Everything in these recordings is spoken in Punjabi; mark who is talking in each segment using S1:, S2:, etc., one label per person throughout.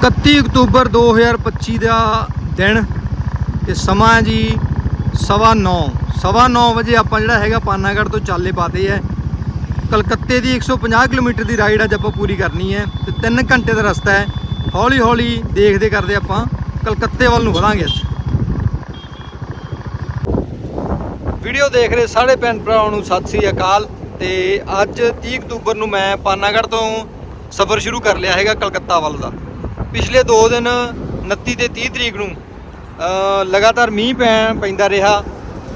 S1: 31 ਅਕਤੂਬਰ 2025 ਦਾ ਦਿਨ ਤੇ ਸਮਾਂ ਹੈ ਜੀ ਸਵਾ 9 ਸਵਾ 9 ਵਜੇ ਆਪਾਂ ਜਿਹੜਾ ਹੈਗਾ ਪਾਨਾਗੜ੍ਹ ਤੋਂ ਚਾਲੇ ਪਾਤੇ ਹੈ। ਕਲਕੱਤੇ ਦੀ 150 ਕਿਲੋਮੀਟਰ ਦੀ ਰਾਈਡ ਅੱਜ ਆਪਾਂ ਪੂਰੀ ਕਰਨੀ ਹੈ ਤੇ 3 ਘੰਟੇ ਦਾ ਰਸਤਾ ਹੈ। ਹੌਲੀ ਹੌਲੀ ਦੇਖਦੇ ਕਰਦੇ ਆਪਾਂ ਕਲਕੱਤੇ ਵੱਲ ਨੂੰ ਵਧਾਂਗੇ ਅੱਜ ਵੀਡੀਓ ਦੇਖ ਰਹੇ ਸਾਰੇ ਭੈਣ ਭਰਾਵਾਂ ਨੂੰ ਸਤਿ ਸ੍ਰੀ ਅਕਾਲ ਤੇ ਅੱਜ 30 ਅਕਤੂਬਰ ਨੂੰ ਮੈਂ ਪਾਨਾਗੜ੍ਹ ਤੋਂ ਸਫ਼ਰ ਸ਼ੁਰੂ ਕਰ ਲਿਆ ਹੈਗਾ ਕਲਕੱਤਾ ਵੱਲ ਦਾ। ਪਿਛਲੇ 2 ਦਿਨ 29 ਤੇ 30 ਤਰੀਕ ਨੂੰ ਲਗਾਤਾਰ ਮੀਂਹ ਪੈਣ ਪੈਂਦਾ ਰਿਹਾ।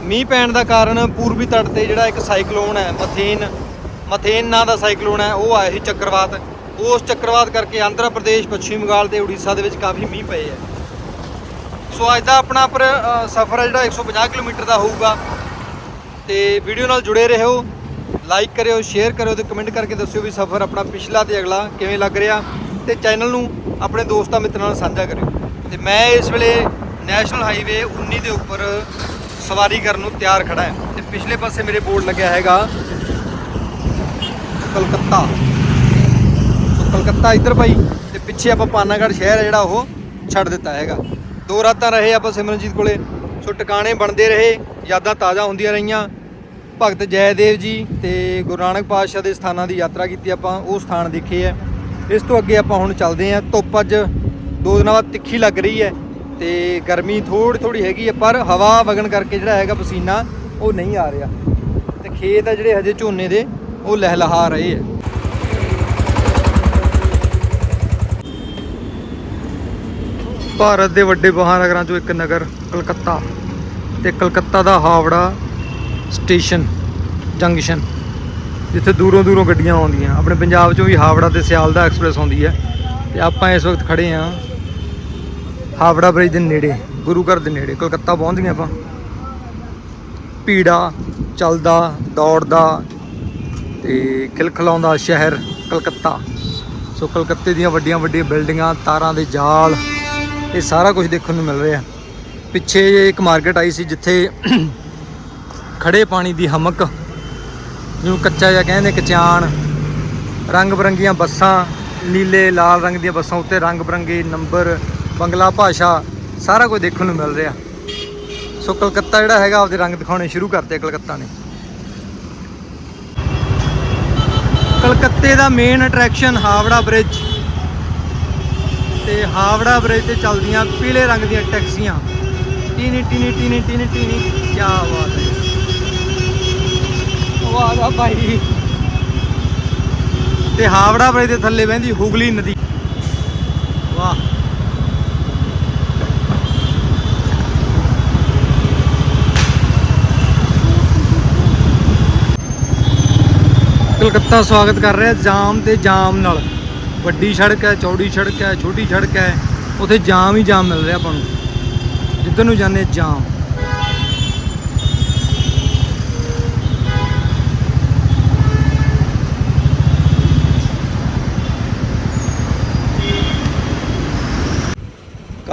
S1: ਮੀਂਹ ਪੈਣ ਦਾ ਕਾਰਨ ਪੂਰਬੀ ਤੱਟ ਤੇ ਜਿਹੜਾ ਇੱਕ ਸਾਈਕਲੋਨ ਹੈ, ਮਥੇਨ ਮਥੇਨ ਨਾਂ ਦਾ ਸਾਈਕਲੋਨ ਹੈ, ਉਹ ਆਇਆ ਸੀ ਚੱਕਰਵਾਤ। ਉਸ ਚੱਕਰਵਾਤ ਕਰਕੇ ਆਂਧਰਾ ਪ੍ਰਦੇਸ਼, ਪੱਛਮੀ ਬੰਗਾਲ ਤੇ ਉੜੀਸਾ ਦੇ ਵਿੱਚ ਕਾਫੀ ਮੀਂਹ ਪਏ ਹੈ। ਸੋ ਅੱਜ ਦਾ ਆਪਣਾ ਸਫ਼ਰ ਹੈ ਜਿਹੜਾ 150 ਕਿਲੋਮੀਟਰ ਦਾ ਹੋਊਗਾ। ਤੇ ਵੀਡੀਓ ਨਾਲ ਜੁੜੇ ਰਹੋ ਲਾਈਕ ਕਰਿਓ ਸ਼ੇਅਰ ਕਰਿਓ ਤੇ ਕਮੈਂਟ ਕਰਕੇ ਦੱਸਿਓ ਵੀ ਸਫ਼ਰ ਆਪਣਾ ਪਿਛਲਾ ਤੇ ਅਗਲਾ ਕਿਵੇਂ ਲੱਗ ਰਿਹਾ ਤੇ ਚੈਨਲ ਨੂੰ ਆਪਣੇ ਦੋਸਤਾਂ ਮਿੱਤਰਾਂ ਨਾਲ ਸਾਂਝਾ ਕਰਿਓ। ਤੇ ਮੈਂ ਇਸ ਵੇਲੇ ਨੈਸ਼ਨਲ ਹਾਈਵੇ 19 ਦੇ ਉੱਪਰ ਸਵਾਰੀ ਕਰਨ ਨੂੰ ਤਿਆਰ ਖੜਾ ਹਾਂ ਤੇ ਪਿਛਲੇ ਪਾਸੇ ਮੇਰੇ ਬੋਰਡ ਲੱਗਿਆ ਹੈਗਾ ਕਲਕੱਤਾ। ਕਲਕੱਤਾ ਇੱਧਰ ਭਾਈ ਤੇ ਪਿੱਛੇ ਆਪਾਂ ਪਾਨਾਗੜ੍ਹ ਸ਼ਹਿਰ ਹੈ ਜਿਹੜਾ ਉਹ ਛੱਡ ਦਿੱਤਾ ਹੈਗਾ। ਦੋ ਰਾਤਾਂ ਰਹੇ ਆਪਾਂ ਸਿਮਰਨਜੀਤ ਕੋਲੇ, ਸੋ ਟਿਕਾਣੇ ਬਣਦੇ ਰਹੇ, ਯਾਦਾਂ ਤਾਜ਼ਾ ਹੁੰਦੀਆਂ ਰਹੀਆਂ। ਭਗਤ ਜੈਦੇਵ ਜੀ ਤੇ ਗੁਰੂ ਨਾਨਕ ਪਾਤਸ਼ਾਹ ਦੇ ਸਥਾਨਾਂ ਦੀ ਯਾਤਰਾ ਕੀਤੀ ਆਪਾਂ, ਉਹ ਸਥਾਨ ਦੇਖੇ ਆ ਇਸ ਤੋਂ ਅੱਗੇ ਆਪਾਂ ਹੁਣ ਚੱਲਦੇ ਆ ਧੁੱਪ ਅੱਜ ਦੋ ਦਿਨਾਂ ਬਾਅਦ ਤਿੱਖੀ ਲੱਗ ਰਹੀ ਹੈ ਤੇ ਗਰਮੀ ਥੋੜੀ ਥੋੜੀ ਹੈਗੀ ਹੈ, ਪਰ ਹਵਾ ਵਗਣ ਕਰਕੇ ਜਿਹੜਾ ਹੈਗਾ ਪਸੀਨਾ ਉਹ ਨਹੀਂ ਆ ਰਿਹਾ। ਤੇ ਖੇਤ ਆ ਜਿਹੜੇ ਹਜੇ ਝੋਨੇ ਦੇ, ਉਹ ਲਹਿਲਹਾ ਰਹੇ ਆ ਭਾਰਤ ਦੇ ਵੱਡੇ ਮਹਾਨਗਰਾਂ ਚੋਂ ਇੱਕ ਨਗਰ, ਕਲਕੱਤਾ। ਤੇ ਕਲਕੱਤਾ ਦਾ ਹਾਵੜਾ ਸਟੇਸ਼ਨ, ਜੰਕਸ਼ਨ, ਜਿੱਥੇ ਦੂਰੋਂ ਦੂਰੋਂ ਗੱਡੀਆਂ ਆਉਂਦੀਆਂ। ਆਪਣੇ ਪੰਜਾਬ ਚੋਂ ਵੀ ਹਾਵੜਾ ਤੇ ਸਿਆਲਦਾ ਐਕਸਪ੍ਰੈਸ ਆਉਂਦੀ ਹੈ। ਤੇ ਆਪਾਂ ਇਸ ਵਕਤ ਖੜੇ ਆਂ ਹਾਵੜਾ ਬ੍ਰਿਜ ਦੇ ਨੇੜੇ, ਗੁਰੂ ਘਰ ਦੇ ਨੇੜੇ, ਕਲਕੱਤਾ ਪਹੁੰਚਦੀਆਂ ਆਪਾਂ। ਪੀੜਾ ਚੱਲਦਾ, ਦੌੜਦਾ ਤੇ ਖਿਲਖਲਾਉਂਦਾ ਸ਼ਹਿਰ ਕਲਕੱਤਾ। ਸੋ ਕਲਕੱਤੇ ਦੀਆਂ ਵੱਡੀਆਂ ਵੱਡੀਆਂ ਬਿਲਡਿੰਗਾਂ, ਤਾਰਾਂ ਦੇ ਜਾਲ, ਇਹ ਸਾਰਾ ਕੁਝ ਦੇਖਣ ਨੂੰ ਮਿਲ ਰਿਹਾ। ਪਿੱਛੇ ਇੱਕ ਮਾਰਕੀਟ ਆਈ ਸੀ ਜਿੱਥੇ ਖੜੇ ਪਾਣੀ ਦੀ ਹਮਕ। ਜਿਹਨੂੰ ਕੱਚਾ ਜਿਹਾ ਕਹਿੰਦੇ ਕਚਾਨ ਰੰਗ ਬਰੰਗੀਆਂ ਬੱਸਾਂ, ਨੀਲੇ, ਲਾਲ ਰੰਗ ਦੀਆਂ ਬੱਸਾਂ ਉੱਤੇ ਰੰਗ ਬਰੰਗੇ, ਨੰਬਰ, ਬੰਗਲਾ ਭਾਸ਼ਾ, ਸਾਰਾ ਕੁਝ ਦੇਖਣ ਨੂੰ ਮਿਲ ਰਿਹਾ। ਸੋ ਕਲਕੱਤਾ ਜਿਹੜਾ ਹੈਗਾ ਆਪਦੇ ਰੰਗ ਦਿਖਾਉਣੇ ਸ਼ੁਰੂ ਕਰਤੇ ਕਲਕੱਤਾ ਨੇ। ਕਲਕੱਤੇ ਦਾ ਮੇਨ ਅਟਰੈਕਸ਼ਨ ਹਾਵੜਾ ਬ੍ਰਿਜ ਤੇ ਹਾਵੜਾ ਬ੍ਰਿਜ ਤੇ ਚੱਲਦੀਆਂ ਪੀਲੇ ਰੰਗ ਦੀਆਂ ਟੈਕਸੀਆਂ। ਟੀਨੀ ਟੀਨੀ ਟੀਨੀ ਟੀਨੀ ਟੀਨੀ। ਕੀ ਬਾਤ ਹੈ। ਵਾਹ ਵਾਹ ਭਾਈ ਤੇ ਹਾਵੜਾ ਬ੍ਰਿਜ ਦੇ ਥੱਲੇ ਵਹਿੰਦੀ ਹੁਗਲੀ ਨਦੀ। ਵਾਹ। ਕਲਕੱਤਾ ਸਵਾਗਤ ਕਰ ਰਿਹਾ ਜਾਮ ਤੇ ਜਾਮ ਨਾਲ। ਵੱਡੀ ਸੜਕ ਹੈ, ਚੌੜੀ ਸੜਕ ਹੈ, ਛੋਟੀ ਸੜਕ ਹੈ। ਉਥੇ ਜਾਮ ਹੀ ਜਾਮ ਮਿਲ ਰਿਹਾ ਆਪਾਂ ਨੂੰ। ਜਿੱਧਰ ਨੂੰ ਜਾਂਦੇ ਜਾਮ।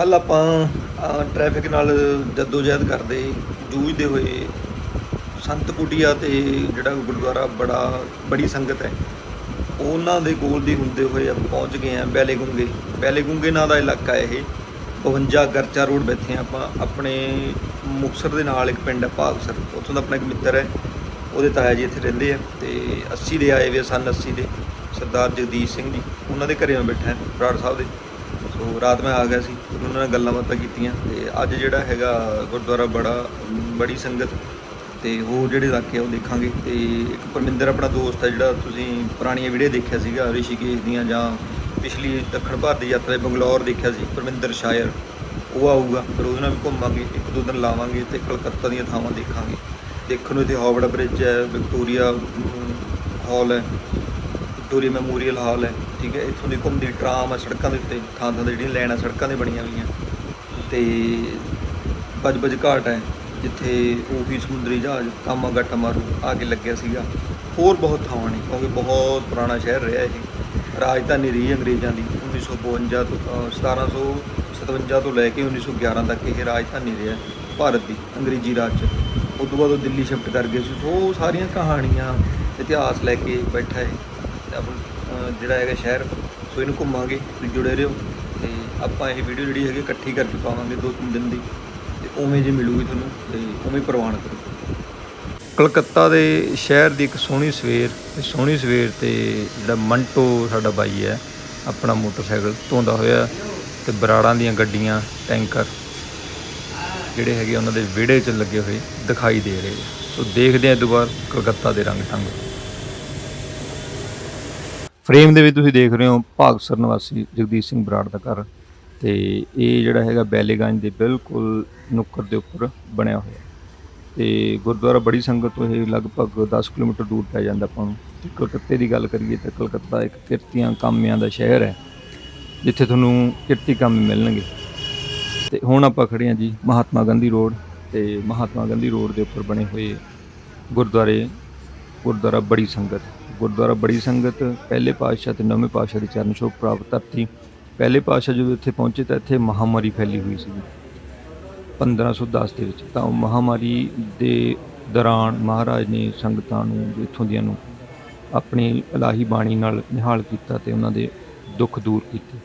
S1: ਕੱਲ ਆਪਾਂ ਟ੍ਰੈਫਿਕ ਨਾਲ ਜਦੋਜਹਿਦ ਕਰਦੇ, ਜੂਝਦੇ ਹੋਏ ਸੰਤ ਕੁਟੀਆ ਤੇ ਜਿਹੜਾ ਗੁਰਦੁਆਰਾ ਬੜਾ, ਬੜੀ ਸੰਗਤ ਹੈ, ਉਹਨਾਂ ਦੇ ਕੋਲ ਦੀ ਹੁੰਦੇ ਹੋਏ ਆਪਾਂ ਪਹੁੰਚ ਗਏ ਆ ਬੈਲੇਗੁੰਗੇ। ਬੈਲੇਗੁੰਗੇ ਨਾਂ ਦਾ ਇਲਾਕਾ ਇਹ। 52 ਗਰਚਾ ਰੋਡ ਬੈਠੇ ਹਾਂ ਆਪਾਂ। ਆਪਣੇ ਮੁਕਸਰ ਦੇ ਨਾਲ ਇੱਕ ਪਿੰਡ ਹੈ ਭਾਗਸਰ ਉੱਥੋਂ ਦਾ ਆਪਣਾ ਇੱਕ ਮਿੱਤਰ ਹੈ। ਉਹਦੇ ਤਾਇਆ ਜੀ ਇੱਥੇ ਰਹਿੰਦੇ ਆ ਤੇ 80 ਦੇ ਆਏ ਵੇ ਸਨ 80 ਦੇ। ਸਰਦਾਰ ਜਗਦੀਸ਼ ਸਿੰਘ ਜੀ। ਉਹਨਾਂ ਦੇ ਘਰੇ ਮੈਂ ਬੈਠਾ ਬਰਾੜ ਸਾਹਿਬ ਦੇ। ਸੋ ਰਾਤ ਮੈਂ ਆ ਗਿਆ ਸੀ, ਉਹਨਾਂ ਨਾਲ ਗੱਲਾਂ ਬਾਤਾਂ ਕੀਤੀਆਂ ਤੇ ਅੱਜ ਜਿਹੜਾ ਹੈਗਾ ਗੁਰਦੁਆਰਾ ਬੜਾ, ਬੜੀ ਸੰਗਤ ਤੇ ਹੋਰ ਜਿਹੜੇ ਇਲਾਕੇ ਉਹ ਦੇਖਾਂਗੇ ਤੇ ਇੱਕ ਪਰਮਿੰਦਰ ਆਪਣਾ ਦੋਸਤ ਹੈ ਜਿਹੜਾ ਤੁਸੀਂ ਪੁਰਾਣੀਆਂ ਵੀਡੀਓ ਦੇਖਿਆ ਸੀਗਾ ਰਿਸ਼ੀਕੇਸ਼ ਦੀਆਂ ਜਾਂ ਪਿਛਲੀ ਦੱਖਣ ਭਾਰਤ ਦੀ ਯਾਤਰਾ 'ਚ ਬੰਗਲੌਰ ਦੇਖਿਆ ਸੀ, ਪਰਮਿੰਦਰ ਸ਼ਾਇਰ, ਉਹ ਆਊਗਾ, ਫਿਰ ਉਹਦੇ ਨਾਲ ਵੀ ਘੁੰਮਾਂਗੇ, ਇੱਕ ਦੋ ਦਿਨ ਲਾਵਾਂਗੇ ਤੇ ਕਲਕੱਤਾ ਦੀਆਂ ਥਾਵਾਂ ਦੇਖਾਂਗੇ। ਦੇਖਣ ਨੂੰ ਇੱਥੇ ਹਾਵੜਾ ਬ੍ਰਿਜ ਹੈ, ਵਿਕਟੋਰੀਆ ਹਾਲ ਹੈ, ਵਿਕਟੋਰੀਆ ਮੈਮੋਰੀਅਲ ਹਾਲ ਹੈ। ਠੀਕ ਹੈ ਇੱਥੋਂ ਦੀ ਘੁੰਮਦੀ ਟਰਾਮ ਹੈ ਸੜਕਾਂ ਦੇ ਉੱਤੇ ਥਾਂ ਥਾਂ ਤੇ ਜਿਹੜੀਆਂ ਲੈਣਾ ਸੜਕਾਂ ਦੇ ਬਣੀਆਂ ਹੋਈਆਂ। ਤੇ ਬਜ ਬਜ ਘਾਟ ਹੈ ਜਿੱਥੇ ਉਹੀ ਸਮੁੰਦਰੀ ਜਹਾਜ਼ ਕਾਮਾ ਗੱਟਾ ਮਾਰੂ ਆ ਕੇ ਲੱਗਿਆ ਸੀਗਾ। ਹੋਰ ਬਹੁਤ ਥਾਵਾਂ ਨੇ ਕਿਉਂਕਿ ਬਹੁਤ ਪੁਰਾਣਾ ਸ਼ਹਿਰ ਰਿਹਾ ਇਹ। ਰਾਜਧਾਨੀ ਰਹੀ ਅੰਗਰੇਜ਼ਾਂ ਦੀ 1952 ਤੋਂ ਅ, 1757 ਤੋਂ ਲੈ ਕੇ 1911 ਤੱਕ ਇਹ ਰਾਜਧਾਨੀ ਰਿਹਾ ਭਾਰਤ ਦੀ ਅੰਗਰੇਜ਼ੀ ਰਾਜ 'ਚ।
S2: ਉਸ ਤੋਂ ਬਾਅਦ ਉਹ ਦਿੱਲੀ ਸ਼ਿਫਟ ਕਰ ਗਏ ਸੀ ਉਹ ਸਾਰੀਆਂ ਕਹਾਣੀਆਂ ਇਤਿਹਾਸ ਲੈ ਕੇ ਬੈਠਾ ਹੈ। ਤੇ ਜਿਹੜਾ ਹੈਗਾ ਸ਼ਹਿਰ, ਸੋ ਇਹਨੂੰ ਘੁੰਮਾਂਗੇ, ਤੁਸੀਂ ਜੁੜੇ ਰਹੋ ਤੇ ਆਪਾਂ ਇਹ ਵੀਡੀਓ ਜਿਹੜੀ ਹੈਗੀ ਇਕੱਠੀ ਕਰਕੇ ਪਾਵਾਂਗੇ ਦੋ ਤਿੰਨ ਦਿਨ ਦੀ ਤੇ ਉਵੇਂ ਜੇ ਮਿਲੂਗੀ ਤੁਹਾਨੂੰ ਤੇ ਉਵੇਂ ਪ੍ਰਵਾਨ ਕਰੋ ਕਲਕੱਤਾ ਦੇ ਸ਼ਹਿਰ ਦੀ ਇੱਕ ਸੋਹਣੀ ਸਵੇਰ ਤੇ ਸੋਹਣੀ ਸਵੇਰ ਤੇ ਜਿਹੜਾ ਮੰਟੋ ਸਾਡਾ ਬਾਈ ਹੈ, ਆਪਣਾ ਮੋਟਰਸਾਈਕਲ ਧੋਂਦਾ ਹੋਇਆ ਤੇ ਬਰਾੜਾਂ ਦੀਆਂ ਗੱਡੀਆਂ, ਟੈਂਕਰ ਜਿਹੜੇ ਹੈਗੇ ਉਹਨਾਂ ਦੇ ਵਿਹੜੇ 'ਚ ਲੱਗੇ ਹੋਏ ਦਿਖਾਈ ਦੇ ਰਹੇ ਆ। ਸੋ ਦੇਖਦੇ ਆ ਇਹ ਤੋਂ ਕਲਕੱਤਾ ਦੇ ਰੰਗ ਢੰਗ ਫਰੇਮ ਦੇ ਵਿੱਚ ਤੁਸੀਂ ਦੇਖ ਰਹੇ ਹੋ ਭਾਗਸਰ ਨਿਵਾਸੀ ਜਗਦੀਸ਼ ਸਿੰਘ ਬਰਾੜ ਦਾ ਘਰ ਤੇ ਇਹ ਜਿਹੜਾ ਹੈਗਾ ਬੈਲੇਗੰਜ ਦੇ ਬਿਲਕੁਲ ਨੁੱਕਰ ਦੇ ਉੱਪਰ ਬਣਿਆ ਹੋਇਆ। ਤੇ ਗੁਰਦੁਆਰਾ ਬੜੀ ਸੰਗਤ ਤੋਂ ਇਹ ਲਗਭਗ 10 ਕਿਲੋਮੀਟਰ ਦੂਰ ਪੈ ਜਾਂਦਾ ਆਪਾਂ ਨੂੰ। ਤੇ ਕਲਕੱਤੇ ਦੀ ਗੱਲ ਕਰੀਏ ਤਾਂ ਕਲਕੱਤਾ ਇੱਕ ਕਿਰਤੀਆਂ ਕਾਮਿਆਂ ਦਾ ਸ਼ਹਿਰ ਹੈ, ਜਿੱਥੇ ਤੁਹਾਨੂੰ ਕਿਰਤੀ ਕੰਮ ਮਿਲਣਗੇ। ਤੇ ਹੁਣ ਆਪਾਂ ਖੜੇ ਹਾਂ ਜੀ ਮਹਾਤਮਾ ਗਾਂਧੀ ਰੋਡ ਤੇ ਮਹਾਤਮਾ ਗਾਂਧੀ ਰੋਡ ਦੇ ਉੱਪਰ ਬਣੇ ਹੋਏ ਗੁਰਦੁਆਰੇ, ਗੁਰਦੁਆਰਾ ਬੜੀ ਸੰਗਤ। ਗੁਰਦੁਆਰਾ ਬੜੀ ਸੰਗਤ ਪਹਿਲੇ ਪਾਤਸ਼ਾਹ ਤੇ ਨਵੇਂ ਪਾਤਸ਼ਾਹ ਦੀ ਚਰਨ ਛੋਹ ਪ੍ਰਾਪਤ ਧਰਤੀ ਪਹਿਲੇ ਪਾਤਸ਼ਾਹ ਜਦੋਂ ਇੱਥੇ ਪਹੁੰਚੇ ਤਾਂ ਇੱਥੇ ਮਹਾਮਾਰੀ ਫੈਲੀ ਹੋਈ ਸੀ 1510 ਦੇ ਵਿੱਚ ਤਾਂ ਉਹ ਮਹਾਮਾਰੀ ਦੇ ਦੌਰਾਨ ਮਹਾਰਾਜ ਨੇ ਸੰਗਤਾਂ ਨੂੰ, ਇੱਥੋਂ ਦੀਆਂ ਨੂੰ ਆਪਣੀ ਇਲਾਹੀ ਬਾਣੀ ਨਾਲ ਨਿਹਾਲ ਕੀਤਾ ਤੇ ਉਹਨਾਂ ਦੇ ਦੁੱਖ ਦੂਰ ਕੀਤੇ।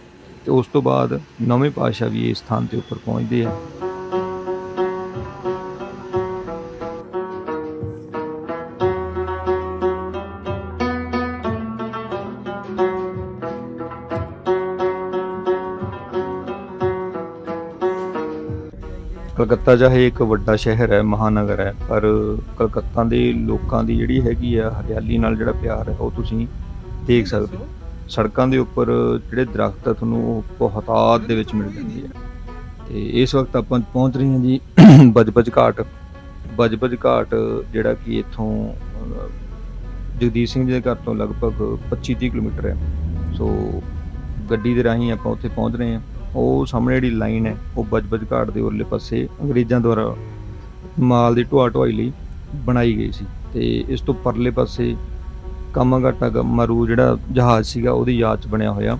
S2: ਤੇ ਉਸ ਤੋਂ ਬਾਅਦ ਨਵੇਂ ਪਾਤਸ਼ਾਹ ਵੀ ਇਸ ਸਥਾਨ ਤੇ ਉੱਪਰ ਪਹੁੰਚਦੇ ਆ। ਕਲਕੱਤਾ ਚਾਹੇ ਇੱਕ ਵੱਡਾ ਸ਼ਹਿਰ ਹੈ, ਮਹਾਨਗਰ ਹੈ, ਪਰ ਕਲਕੱਤਾ ਦੇ ਲੋਕਾਂ ਦੀ ਜਿਹੜੀ ਹੈਗੀ ਆ, ਹਰਿਆਲੀ ਨਾਲ ਜਿਹੜਾ ਪਿਆਰ ਹੈ, ਉਹ ਤੁਸੀਂ ਦੇਖ ਸਕਦੇ ਹੋ। ਸੜਕਾਂ ਦੇ ਉੱਪਰ ਜਿਹੜੇ ਦਰਖਤ ਆ, ਤੁਹਾਨੂੰ ਉਹ ਬਹੁਤਾਤ ਦੇ ਵਿੱਚ ਮਿਲ ਜਾਂਦੇ ਆ। ਤੇ ਇਸ ਵਕਤ ਆਪਾਂ ਪਹੁੰਚ ਰਹੇ ਹਾਂ ਜੀ ਬਜਬਜ ਘਾਟ। ਬਜਬਜ ਘਾਟ ਜਿਹੜਾ ਕਿ ਇੱਥੋਂ ਜਗਦੀਸ਼ ਸਿੰਘ ਜੀ ਦੇ ਘਰ ਤੋਂ ਲਗਭਗ 25-30 ਕਿਲੋਮੀਟਰ ਹੈ। ਸੋ ਗੱਡੀ ਦੇ ਰਾਹੀਂ ਆਪਾਂ ਉੱਥੇ ਪਹੁੰਚ ਰਹੇ ਹਾਂ। ਉਹ ਸਾਹਮਣੇ ਜਿਹੜੀ ਲਾਈਨ ਹੈ, ਉਹ ਬਜਬਜ ਘਾਟ ਦੇ ਉਰਲੇ ਪਾਸੇ ਅੰਗਰੇਜ਼ਾਂ ਦੁਆਰਾ ਮਾਲ ਦੀ ਢੋਆ ਢੁਆਈ ਲਈ ਬਣਾਈ ਗਈ ਸੀ ਤੇ ਇਸ ਤੋਂ ਪਰਲੇ ਪਾਸੇ ਕਾਮਾਗਾਟਾ ਗ- ਜਿਹੜਾ ਜਹਾਜ਼ ਸੀਗਾ, ਉਹਦੀ ਯਾਦ ਚ ਬਣਿਆ ਹੋਇਆ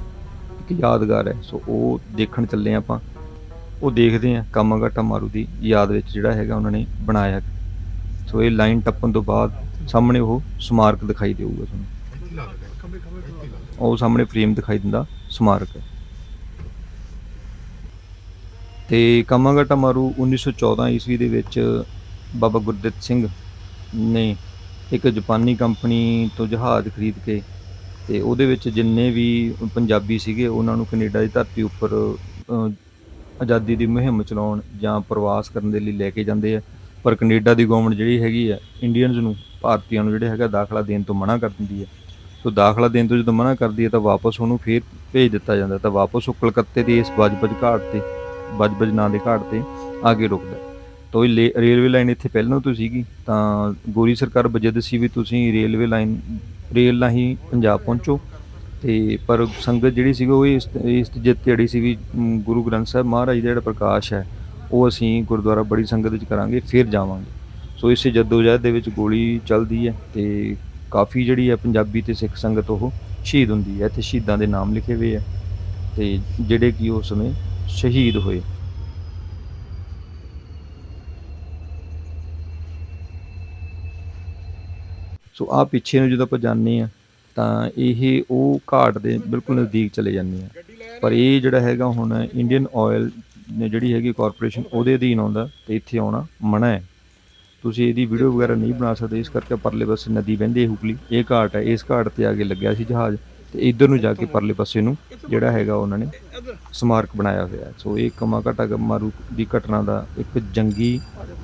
S2: ਇੱਕ ਯਾਦਗਾਰ ਹੈ। ਸੋ ਉਹ ਦੇਖਣ ਚੱਲੇ ਹਾਂ ਆਪਾਂ, ਉਹ ਦੇਖਦੇ ਹਾਂ ਕਾਮਾਗਾਟਾ ਮਾਰੂ ਦੀ ਯਾਦ ਵਿੱਚ ਜਿਹੜਾ ਹੈਗਾ ਉਹਨਾਂ ਨੇ ਬਣਾਇਆ। ਸੋ ਇਹ ਲਾਈਨ ਟੱਪਣ ਤੋਂ ਬਾਅਦ ਸਾਹਮਣੇ ਉਹ ਸਮਾਰਕ ਦਿਖਾਈ ਦੇਊਗਾ ਤੁਹਾਨੂੰ। ਉਹ ਸਾਹਮਣੇ ਫਰੇਮ ਦਿਖਾਈ ਦਿੰਦਾ, ਸਮਾਰਕ। ਹੈ ਤੇ ਕਾਮਾਗਾਟਾ ਮਾਰੂ 1914 ਈਸਵੀ ਦੇ ਵਿੱਚ ਬਾਬਾ ਗੁਰਦਿੱਤ ਸਿੰਘ ਨੇ ਇੱਕ ਜਾਪਾਨੀ ਕੰਪਨੀ ਤੋਂ ਜਹਾਜ਼ ਖਰੀਦ ਕੇ ਤੇ ਉਹਦੇ ਵਿੱਚ ਜਿੰਨੇ ਵੀ ਪੰਜਾਬੀ ਸੀਗੇ, ਉਹਨਾਂ ਨੂੰ ਕੈਨੇਡਾ ਦੀ ਧਰਤੀ ਉੱਪਰ ਆਜ਼ਾਦੀ ਦੀ ਮੁਹਿੰਮ ਚਲਾਉਣ ਜਾਂ ਪ੍ਰਵਾਸ ਕਰਨ ਦੇ ਲਈ ਲੈ ਕੇ ਜਾਂਦੇ ਆ। ਪਰ ਕੈਨੇਡਾ ਦੀ ਗਵਰਨਮੈਂਟ ਜਿਹੜੀ ਹੈਗੀ ਆ ਇੰਡੀਅਨਸ ਨੂੰ ਭਾਰਤੀਆਂ ਨੂੰ ਜਿਹੜੇ ਹੈਗਾ ਦਾਖਲਾ ਦੇਣ ਤੋਂ ਮਨਾ ਕਰ ਦਿੰਦੀ ਹੈ ਸੋ ਦਾਖਲਾ ਦੇਣ ਤੋਂ ਜਦੋਂ ਮਨਾ ਕਰਦੀ ਹੈ ਤਾਂ ਵਾਪਸ ਉਹਨੂੰ ਫੇਰ ਭੇਜ ਦਿੱਤਾ ਜਾਂਦਾ। ਤਾਂ ਵਾਪਸ ਉਹ ਕਲਕੱਤੇ ਦੇ ਇਸ ਬਜਬਜ ਘਾਟ ਤੇ ਬਜਬਜ ਨਾਂ ਦੇ ਘਾਟ ਤੇ ਆ ਕੇ ਰੁਕਦਾ ਤਾਂ ਇਹ ਲੇ- ਰੇਲਵੇ ਲਾਈਨ ਇੱਥੇ ਪਹਿਲਾਂ ਤੋਂ ਸੀਗੀ, ਤਾਂ ਗੋਰੀ ਸਰਕਾਰ ਬਜਦ ਸੀ ਵੀ ਤੁਸੀਂ ਰੇਲਵੇ ਲਾਈਨ, ਰੇਲ ਰਾਹੀਂ ਪੰਜਾਬ ਪਹੁੰਚੋ। ਤੇ ਪਰ ਸੰਗਤ ਜਿਹੜੀ ਸੀਗੀ ਉਹ ਇਸ ਇਸ ਜਿੱਤ ਜਿਹੜੀ ਸੀ ਵੀ ਗੁਰੂ ਗ੍ਰੰਥ ਸਾਹਿਬ ਮਹਾਰਾਜ ਦਾ ਜਿਹੜਾ ਪ੍ਰਕਾਸ਼ ਹੈ, ਉਹ ਅਸੀਂ ਗੁਰਦੁਆਰਾ ਬੜੀ ਸੰਗਤ ਵਿੱਚ ਕਰਾਂਗੇ, ਫਿਰ ਜਾਵਾਂਗੇ। ਸੋ ਇਸੇ ਜਦੋਜਹਿਦ ਦੇ ਵਿੱਚ ਗੋਲੀ ਚੱਲਦੀ ਹੈ ਤੇ ਕਾਫੀ ਜਿਹੜੀ ਹੈ ਪੰਜਾਬੀ ਤੇ ਸਿੱਖ ਸੰਗਤ ਉਹ ਸ਼ਹੀਦ ਹੁੰਦੀ ਹੈ, ਇੱਥੇ ਸ਼ਹੀਦਾਂ ਦੇ ਨਾਮ ਲਿਖੇ ਹੋਏ ਆ। ਤੇ ਜਿਹੜੇ ਕਿ ਉਸ ਸਮੇਂ ਸ਼ਹੀਦ ਹੋਏ। ਸੋ ਆ ਪਿੱਛੇ ਨੂੰ ਜਦੋਂ ਆਪਾਂ ਜਾਂਦੇ ਆ ਤਾਂ ਇਹ ਉਹ ਘਾਟ ਦੇ ਬਿਲਕੁਲ ਨਜ਼ਦੀਕ ਚਲੇ ਜਾਂਦੇ ਆ ਪਰ ਇਹ ਜਿਹੜਾ ਹੈਗਾ ਹੁਣ ਇੰਡੀਅਨ ਆਇਲ ਨੇ ਜਿਹੜੀ ਹੈਗੀ ਕਾਰਪੋਰੇਸ਼ਨ ਉਹਦੇ ਅਧੀਨ ਆਉਂਦਾ ਤੇ ਇੱਥੇ ਆਉਣਾ ਮਨਾ ਹੈ। ਤੁਸੀਂ ਇਹਦੀ ਵੀਡੀਓ ਵਗੈਰਾ ਨਹੀਂ ਬਣਾ ਸਕਦੇ, ਇਸ ਕਰਕੇ ਪਰਲੇ ਪਾਸੇ ਨਦੀ ਵਹਿੰਦੀ ਹੈ ਹੁਗਲੀ ਇਹ ਘਾਟ ਹੈ, ਇਸ ਘਾਟ ਤੇ ਆ ਕੇ ਲੱਗਿਆ ਸੀ ਜਹਾਜ਼। ਤੇ ਇਧਰ ਨੂੰ ਜਾ ਕੇ ਪਰਲੇ ਪਾਸੇ ਨੂੰ ਜਿਹੜਾ ਹੈਗਾ ਉਹਨਾਂ ਨੇ ਸਮਾਰਕ ਬਣਾਇਆ ਹੋਇਆ। ਸੋ ਇਹ ਕਮਾਕਟਾ ਮਾਰੂ ਦੀ ਘਟਨਾ ਦਾ ਇੱਕ ਜੰਗੀ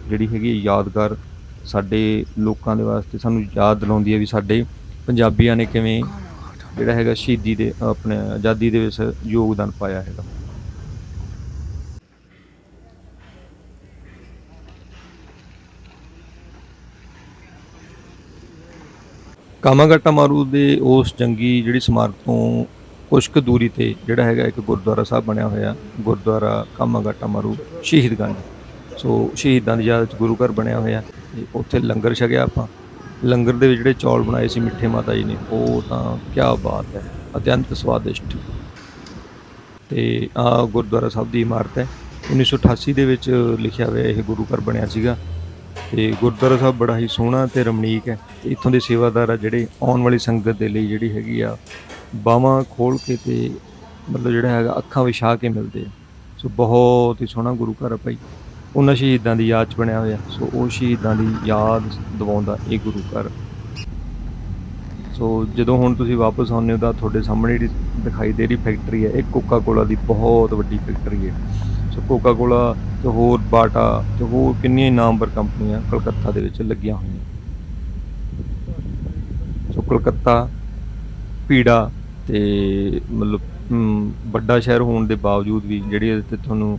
S2: ਜਿਹੜੀ ਹੈਗੀ ਯਾਦਗਾਰ ਸਾਡੇ ਲੋਕਾਂ ਦੇ ਵਾਸਤੇ ਸਾਨੂੰ ਯਾਦ ਦਿਲਾਉਂਦੀ ਹੈ ਵੀ ਸਾਡੇ ਪੰਜਾਬੀਆਂ ਨੇ ਕਿਵੇਂ ਜਿਹੜਾ ਹੈਗਾ ਸ਼ਹੀਦੀ ਦੇ ਆਪਣੇ ਆਜ਼ਾਦੀ ਦੇ ਵਿੱਚ ਯੋਗਦਾਨ ਪਾਇਆ ਹੈਗਾ। ਕਾਮਾਗਾਟਾ ਮਾਰੂ ਦੇ ਉਸ ਜੰਗੀ ਜਿਹੜੀ ਸਮਾਰਕ ਤੋਂ ਕੁਛ ਕੁ ਦੂਰੀ ਤੇ ਜਿਹੜਾ ਹੈਗਾ ਇੱਕ ਗੁਰਦੁਆਰਾ ਸਾਹਿਬ ਬਣਿਆ ਹੋਇਆ, ਗੁਰਦੁਆਰਾ ਕਾਮਾਗਾਟਾ ਮਾਰੂ ਸ਼ਹੀਦਗੰਜ ਸੋ ਸ਼ਹੀਦਾਂ ਦੀ ਯਾਦ ਵਿੱਚ ਗੁਰੂ ਘਰ ਬਣਿਆ ਹੋਇਆ ਉੱਥੇ ਲੰਗਰ ਛਕਿਆ ਆਪਾਂ। ਲੰਗਰ ਦੇ ਵਿੱਚ ਜਿਹੜੇ ਚੌਲ ਬਣਾਏ ਸੀ ਮਿੱਠੇ ਮਾਤਾ ਜੀ ਨੇ, ਉਹ ਤਾਂ ਕੀ ਬਾਤ ਹੈ, ਅਤਿਅੰਤ ਸਵਾਦਿਸ਼ਟ। ਤੇ ਆ ਗੁਰਦੁਆਰਾ ਸਾਹਿਬ ਦੀ ਇਮਾਰਤ ਹੈ। 1988 ਦੇ ਵਿੱਚ ਲਿਖਿਆ ਹੋਇਆ ਇਹ ਗੁਰੂ ਘਰ ਬਣਿਆ ਸੀਗਾ। ਤੇ ਗੁਰਦੁਆਰਾ ਸਾਹਿਬ ਬੜਾ ਹੀ ਸੋਹਣਾ ਤੇ ਰਮਣੀਕ ਹੈ। ਤੇ ਇੱਥੋਂ ਦੇ ਸੇਵਾਦਾਰ ਆ ਜਿਹੜੇ ਆਉਣ ਵਾਲੀ ਸੰਗਤ ਦੇ ਲਈ ਜਿਹੜੀ ਹੈਗੀ ਆ, ਬਾਹਾਂ ਖੋਲ ਕੇ ਤੇ ਮਤਲਬ ਜਿਹੜਾ ਹੈਗਾ, ਅੱਖਾਂ ਵਿਛਾ ਕੇ ਮਿਲਦੇ ਆ। ਸੋ ਬਹੁਤ ਹੀ ਸੋਹਣਾ ਗੁਰੂ ਘਰ ਆ ਭਾਈ। ਉਹਨਾਂ ਸ਼ਹੀਦਾਂ ਦੀ ਯਾਦ ਚ ਬਣਿਆ ਹੋਇਆ। ਸੋ ਉਹ ਸ਼ਹੀਦਾਂ ਦੀ ਯਾਦ ਦਿਵਾਉਂਦਾ ਇਹ ਗੁਰੂ ਘਰ। ਸੋ ਜਦੋਂ ਹੁਣ ਤੁਸੀਂ ਵਾਪਸ ਆਉਂਦੇ ਹੋ ਤਾਂ ਤੁਹਾਡੇ ਸਾਹਮਣੇ ਜਿਹੜੀ ਦਿਖਾਈ ਦੇ ਰਹੀ ਫੈਕਟਰੀ ਹੈ, ਇਹ ਕੋਕਾ ਕੋਲਾ ਦੀ ਬਹੁਤ ਵੱਡੀ ਫੈਕਟਰੀ ਹੈ। ਸੋ ਕੋਕਾ ਕੋਲਾ ਤੇ ਹੋਰ ਬਾਟਾ ਤੇ ਹੋਰ ਕਿੰਨੀਆਂ ਨਾਮਵਰ ਕੰਪਨੀਆਂ ਕਲਕੱਤਾ ਦੇ ਵਿੱਚ ਲੱਗੀਆਂ ਹੋਈਆਂ। ਸੋ ਕਲਕੱਤਾ ਪੀੜਾ ਤੇ ਮਤਲਬ ਵੱਡਾ ਸ਼ਹਿਰ ਹੋਣ ਦੇ ਬਾਵਜੂਦ ਵੀ ਜਿਹੜੀ ਇਹਦੇ ਤੇ ਤੁਹਾਨੂੰ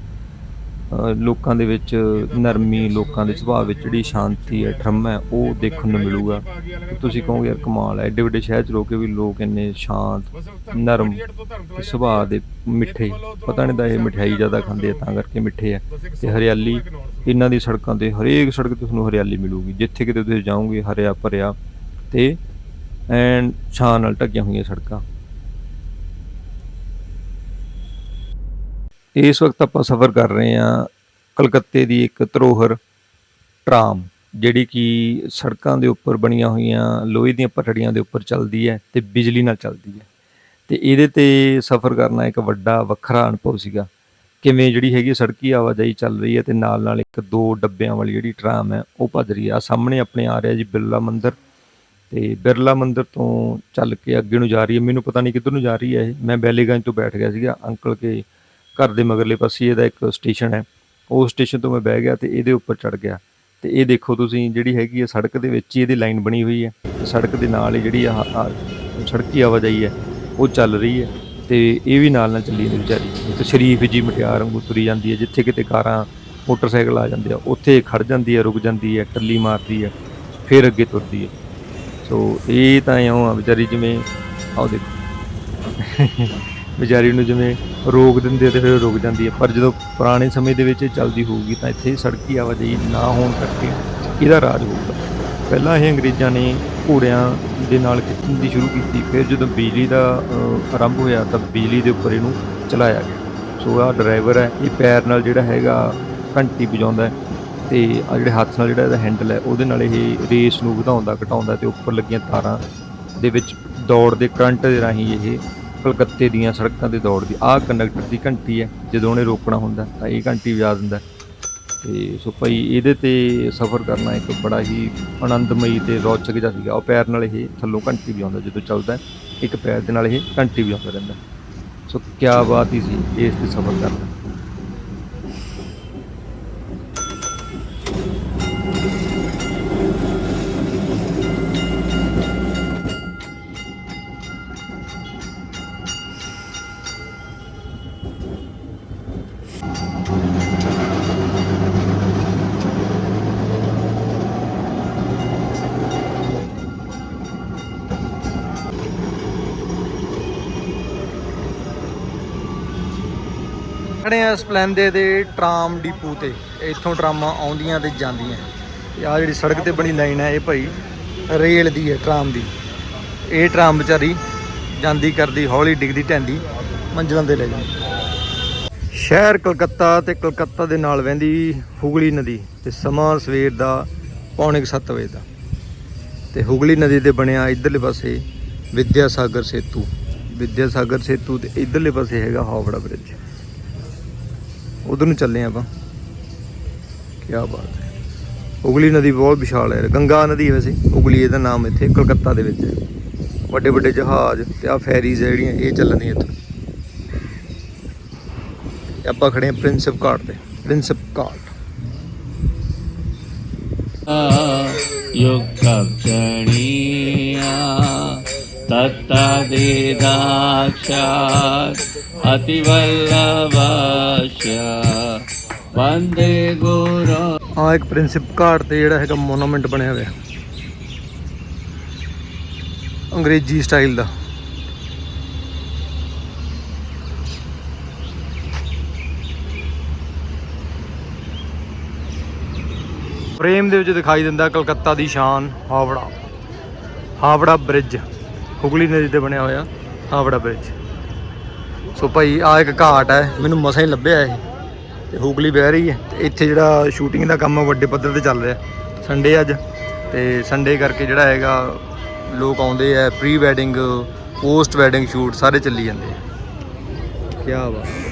S2: ਲੋਕਾਂ ਦੇ ਵਿੱਚ ਨਰਮੀ, ਲੋਕਾਂ ਦੇ ਸੁਭਾਅ ਵਿੱਚ ਜਿਹੜੀ ਸ਼ਾਂਤੀ ਹੈ, ਠਰਮ ਹੈ, ਉਹ ਦੇਖਣ ਨੂੰ ਮਿਲੂਗਾ। ਤੁਸੀਂ ਕਹੋਗੇ, ਯਾਰ ਕਮਾਲ ਹੈ ਐਡੇ ਵੱਡੇ ਸ਼ਹਿਰ 'ਚ ਰੋ ਕੇ ਵੀ ਲੋਕ ਇੰਨੇ ਸ਼ਾਂਤ, ਨਰਮ ਤੇ ਸੁਭਾਅ ਦੇ ਮਿੱਠੇ। ਪਤਾ ਨਹੀਂ ਦਾ ਇਹ ਮਠਿਆਈ ਜ਼ਿਆਦਾ ਖਾਂਦੇ ਆ, ਤਾਂ ਕਰਕੇ ਮਿੱਠੇ ਆ ਤੇ ਹਰਿਆਲੀ, ਇਹਨਾਂ ਦੀ ਸੜਕਾਂ ਤੇ ਹਰੇਕ ਸੜਕ ਤੇ ਤੁਹਾਨੂੰ ਹਰਿਆਲੀ ਮਿਲੂਗੀ। ਜਿੱਥੇ ਕਿਤੇ ਤੁਸੀਂ ਜਾਓਗੇ, ਹਰਿਆ ਭਰਿਆ ਤੇ ਐਂਡ ਛਾਂ ਨਾਲ ਢੱਕੀਆਂ ਹੋਈਆਂ ਸੜਕਾਂ। ਇਸ ਵਕਤ ਆਪਾਂ ਸਫ਼ਰ ਕਰ ਰਹੇ ਹਾਂ ਕਲਕੱਤੇ ਦੀ ਇੱਕ ਧਰੋਹਰ ਟਰਾਮ, ਜਿਹੜੀ ਕਿ ਸੜਕਾਂ ਦੇ ਉੱਪਰ ਬਣੀਆਂ ਹੋਈਆਂ, ਲੋਹੇ ਦੀਆਂ ਪਟੜੀਆਂ ਦੇ ਉੱਪਰ ਚੱਲਦੀ ਹੈ ਤੇ ਬਿਜਲੀ ਨਾਲ ਚੱਲਦੀ ਹੈ। ਤੇ ਇਹਦੇ ਤੇ ਸਫ਼ਰ ਕਰਨਾ ਇੱਕ ਵੱਡਾ, ਵੱਖਰਾ ਅਨੁਭਵ ਸੀਗਾ। ਕਿਵੇਂ ਜਿਹੜੀ ਹੈਗੀ ਸੜਕੀ ਆਵਾਜਾਈ ਚੱਲ ਰਹੀ ਹੈ ਤੇ ਨਾਲ ਨਾਲ ਇੱਕ ਦੋ ਡੱਬਿਆਂ ਵਾਲੀ ਜਿਹੜੀ ਟਰਾਮ ਹੈ, ਉਹ ਭੱਜ ਰਹੀ ਆ ਸਾਹਮਣੇ ਆਪਣੇ ਆ ਰਿਹਾ ਜੀ ਬਿਰਲਾ ਮੰਦਿਰ ਤੇ ਬਿਰਲਾ ਮੰਦਿਰ ਤੋਂ ਚੱਲ ਕੇ ਅੱਗੇ ਨੂੰ ਜਾ ਰਹੀ ਹੈ। ਮੈਨੂੰ ਪਤਾ ਨਹੀਂ ਕਿੱਧਰ ਨੂੰ ਜਾ ਰਹੀ ਹੈ ਇਹ। ਮੈਂ ਬੈਲੀਗੰਜ ਤੋਂ ਬੈਠ ਗਿਆ ਸੀਗਾ, ਅੰਕਲ ਕੇ ਘਰ ਦੇ ਮਗਰਲੇ ਪਾਸੇ ਇਹਦਾ ਇੱਕ ਸਟੇਸ਼ਨ ਹੈ। ਉਹ ਸਟੇਸ਼ਨ ਤੋਂ ਮੈਂ ਬਹਿ ਗਿਆ ਤੇ ਇਹਦੇ ਉੱਪਰ ਚੜ ਗਿਆ। ਤੇ ਇਹ ਦੇਖੋ ਤੁਸੀਂ ਜਿਹੜੀ ਹੈਗੀ ਹੈ ਸੜਕ ਦੇ ਵਿੱਚ ਹੀ ਇਹਦੀ ਲਾਈਨ ਬਣੀ ਹੋਈ ਹੈ। ਸੜਕ ਦੇ ਨਾਲ ਹੀ ਜਿਹੜੀ ਆ ਸੜਕੀ ਆਵਾਜਾਈ ਹੈ, ਉਹ ਚੱਲ ਰਹੀ ਹੈ ਤੇ ਇਹ ਵੀ ਨਾਲ ਨਾਲ ਚੱਲੀ ਜਾਂਦੀ ਵਿਚਾਰੀ ਇੱਕ ਸ਼ਰੀਫ ਜੀ ਮਟਿਆਰ ਵਾਂਗੂ ਤੁਰੀ ਜਾਂਦੀ ਹੈ, ਜਿੱਥੇ ਕਿਤੇ ਕਾਰਾਂ, ਮੋਟਰਸਾਈਕਲ ਆ ਜਾਂਦੇ ਆ, ਉੱਥੇ ਖੜ ਜਾਂਦੀ ਹੈ, ਰੁਕ ਜਾਂਦੀ ਹੈ, ਟੱਲੀ ਮਾਰਦੀ ਹੈ, ਫਿਰ ਅੱਗੇ ਤੁਰਦੀ ਹੈ। ਸੋ ਇਹ ਤਾਂ ਇਉਂ ਆ ਵਿਚਾਰੀ ਜਿਵੇਂ ਆਓ ਦੇਖੋ। ਵਿਚਾਰੀ ਨੂੰ ਜਿਵੇਂ ਰੋਕ ਦਿੰਦੇ ਆ ਤੇ ਫਿਰ ਰੁਕ ਜਾਂਦੀ ਹੈ ਪਰ ਜਦੋਂ ਪੁਰਾਣੇ ਸਮੇਂ ਦੇ ਵਿੱਚ ਇਹ ਚੱਲਦੀ ਹੋਊਗੀ ਤਾਂ ਇੱਥੇ ਸੜਕੀ ਆਵਾਜਾਈ ਨਾ ਹੋਣ ਕਰਕੇ ਇਹਦਾ ਰਾਜ ਹੋਊਗਾ। ਪਹਿਲਾਂ ਇਹ ਅੰਗਰੇਜ਼ਾਂ ਨੇ ਘੋੜਿਆਂ ਦੇ ਨਾਲ ਖਿੱਚਣ ਦੀ ਸ਼ੁਰੂ ਕੀਤੀ। ਫਿਰ ਜਦੋਂ ਬਿਜਲੀ ਦਾ ਆਰੰਭ ਹੋਇਆ ਤਾਂ ਬਿਜਲੀ ਦੇ ਉੱਪਰ ਇਹਨੂੰ ਚਲਾਇਆ ਗਿਆ। ਸੋ ਆਹ ਡਰਾਈਵਰ ਹੈ, ਇਹ ਪੈਰ ਨਾਲ ਜਿਹੜਾ ਹੈਗਾ ਘੰਟੀ ਵਜਾਉਂਦਾ ਹੈ ਤੇ ਆ ਜਿਹੜੇ ਹੱਥ ਨਾਲ ਜਿਹੜਾ ਇਹਦਾ ਹੈਂਡਲ ਹੈ, ਉਹਦੇ ਨਾਲ ਇਹ ਰੇਸ ਨੂੰ ਵਧਾਉਂਦਾ, ਘਟਾਉਂਦਾ ਤੇ ਉੱਪਰ ਲੱਗੀਆਂ ਤਾਰਾਂ ਦੇ ਵਿੱਚ ਦੌੜ ਦੇ ਕਰੰਟ ਦੇ ਰਾਹੀਂ ਇਹ ਕਲਕੱਤੇ ਦੀਆਂ ਸੜਕਾਂ ਤੇ ਦੌੜਦੀ, ਆਹ ਕੰਡਕਟਰ ਦੀ ਘੰਟੀ ਹੈ, ਜਦੋਂ ਉਹਨੇ ਰੋਕਣਾ ਹੁੰਦਾ, ਤਾਂ ਇਹ ਘੰਟੀ ਵਜਾ ਦਿੰਦਾ ਤੇ ਸੋ ਭਾਈ ਇਹਦੇ ਤੇ ਸਫ਼ਰ ਕਰਨਾ ਇੱਕ ਬੜਾ ਹੀ ਆਨੰਦਮਈ ਤੇ ਰੌਚਕ ਜਿਹਾ ਸੀਗਾ। ਉਹ ਪੈਰ ਨਾਲ ਇਹ ਥੱਲੋਂ ਘੰਟੀ ਵੀ ਆਉਂਦਾ ਜਦੋਂ ਚੱਲਦਾ ਇੱਕ ਪੈਰ ਦੇ ਨਾਲ ਇਹ ਘੰਟੀ ਵੀ ਆਉਂਦਾ ਰਹਿੰਦਾ ਸੋ ਕੀ ਬਾਤ ਹੀ ਸੀ ਇਸ ਤੇ ਸਫ਼ਰ ਕਰਨਾ। ਖੜੇ ਆ ਸਪਲੈਂਦੇ ਦੇ ਟਰਾਮ ਡਿਪੂ ਤੇ ਇੱਥੋਂ ਟਰਾਮਾਂ ਆਉਂਦੀਆਂ ਤੇ ਜਾਂਦੀਆਂ। ਤੇ ਆ ਜਿਹੜੀ ਸੜਕ ਤੇ ਬਣੀ ਲਾਈਨ ਹੈ ਇਹ ਭਾਈ ਰੇਲ ਦੀ ਹੈ, ਟਰਾਮ ਦੀ। ਇਹ ਟਰਾਮ ਵਿਚਾਰੀ ਜਾਂਦੀ ਕਰਦੀ, ਹੌਲੀ ਡਿੱਗਦੀ ਢੈਂਦੀ ਮੰਜ਼ਲਾਂ ਤੇ ਲੈ ਜਾਂਦੀ। ਸ਼ਹਿਰ ਕਲਕੱਤਾ ਤੇ ਕਲਕੱਤਾ ਦੇ ਨਾਲ ਵਹਿੰਦੀ ਹੁਗਲੀ ਨਦੀ ਤੇ ਸਮਾਂ ਸਵੇਰ ਦਾ ਪੌਣੇ 7 ਵਜੇ ਦਾ। ਤੇ ਹੁਗਲੀ ਨਦੀ ਦੇ ਬਣਿਆ ਇਧਰਲੇ ਪਾਸੇ ਵਿਦਿਆ ਸਾਗਰ ਸੇਤੂ। ਵਿਦਿਆ ਸਾਗਰ ਸੇਤੂ ਤੇ ਇਧਰਲੇ ਪਾਸੇ ਹੈਗਾ ਹਾਵੜਾ ਬ੍ਰਿਜ। ਉਧਰ ਨੂੰ ਚੱਲੇ ਆਪਾਂ। ਕੀ ਬਾਤ ਹੈ। ਉਗਲੀ ਨਦੀ ਬਹੁਤ ਵਿਸ਼ਾਲ ਹੈ ਗੰਗਾ ਨਦੀ ਵੈਸੇ। ਉਗਲੀ ਇਹਦਾ ਨਾਮ ਇੱਥੇ ਕਲਕੱਤਾ ਦੇ ਵਿੱਚ ਵੱਡੇ ਵੱਡੇ ਜਹਾਜ਼ ਤੇ ਆ ਫੈਰੀਜ਼ ਜਿਹੜੀਆਂ, ਇਹ ਚੱਲਦੀਆਂ ਇੱਥੇ। ਆਪਾਂ ਖੜੇ ਹਾਂ ਪ੍ਰਿੰਸਪ ਘਾਟ ਤੇ। ਪ੍ਰਿੰਸਪ ਘਾਟ।
S3: ਯੋਗ ਕਰਣੀਆਂ तत्तदिदाक्षात् अतिवल्लभाष्य वन्दे गुरो
S2: ਆ ਇੱਕ ਪ੍ਰਿੰਸਪ ਘਾਟ ਤੇ ਜਿਹੜਾ ਹੈਗਾ ਮੋਨੂਮੈਂਟ ਬਣਿਆ ਹੋਇਆ ਅੰਗਰੇਜ਼ੀ ਸਟਾਈਲ ਦਾ ਫਰੇਮ ਦੇ ਵਿੱਚ ਦਿਖਾਈ ਦਿੰਦਾ ਕਲਕੱਤਾ ਦੀ ਸ਼ਾਨ ਹਾਵੜਾ ਹਾਵੜਾ ਬ੍ਰਿਜ ਹੁਗਲੀ ਨਦੀ ਤੇ ਬਣਿਆ ਹੋਇਆ ਹਾਵੜਾ ਬ੍ਰਿਜ ਸੋ ਭਾਈ ਆ ਇੱਕ ਘਾਟ ਹੈ, ਮੈਨੂੰ ਮਸਾਂ ਹੀ ਲੱਭਿਆ ਇਹ। ਤੇ ਹੁਗਲੀ ਵਹਿ ਰਹੀ ਹੈ, ਤੇ ਇੱਥੇ ਜਿਹੜਾ ਸ਼ੂਟਿੰਗ ਦਾ ਕੰਮ ਵੱਡੇ ਪੱਧਰ ਤੇ ਚੱਲ ਰਿਹਾ। ਸੰਡੇ ਅੱਜ, ਤੇ ਸੰਡੇ ਕਰਕੇ ਜਿਹੜਾ ਹੈਗਾ, ਲੋਕ ਆਉਂਦੇ ਆ pre wedding post wedding shoot ਸਾਰੇ ਚੱਲੀ ਜਾਂਦੇ ਆ। ਕੀ ਬਾਤ।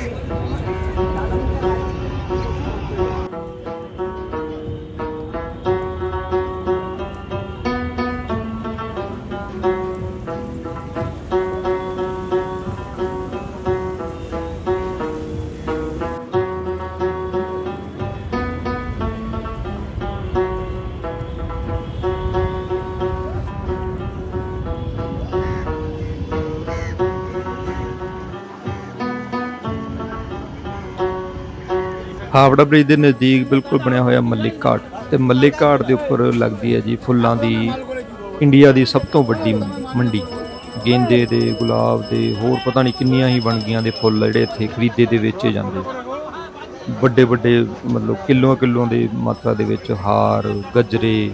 S2: ਹਾਵੜਾ ਬ੍ਰਿਜ ਦੇ ਨਜ਼ਦੀਕ ਬਿਲਕੁਲ ਬਣਿਆ ਹੋਇਆ ਮੱਲਿਕ ਘਾਟ ਤੇ ਮੱਲਿਕ ਘਾਟ ਦੇ ਉੱਪਰ ਲੱਗਦੀ ਹੈ ਜੀ ਫੁੱਲਾਂ ਦੀ ਇੰਡੀਆ ਦੀ ਸਭ ਤੋਂ ਵੱਡੀ ਮੰਡੀ ਗੇਂਦੇ ਦੇ ਗੁਲਾਬ ਦੇ ਹੋਰ ਪਤਾ ਨਹੀਂ ਕਿੰਨੀਆਂ ਹੀ ਬਣਗੀਆਂ ਦੇ ਫੁੱਲ ਜਿਹੜੇ ਇੱਥੇ ਖਰੀਦੇ ਦੇ ਵੇਚੇ ਜਾਂਦੇ। ਵੱਡੇ ਵੱਡੇ ਮਤਲਬ ਕਿਲੋਆਂ ਕਿਲੋਆਂ ਦੇ ਮਾਤਰਾ ਦੇ ਵਿੱਚ ਹਾਰ ਗਜਰੇ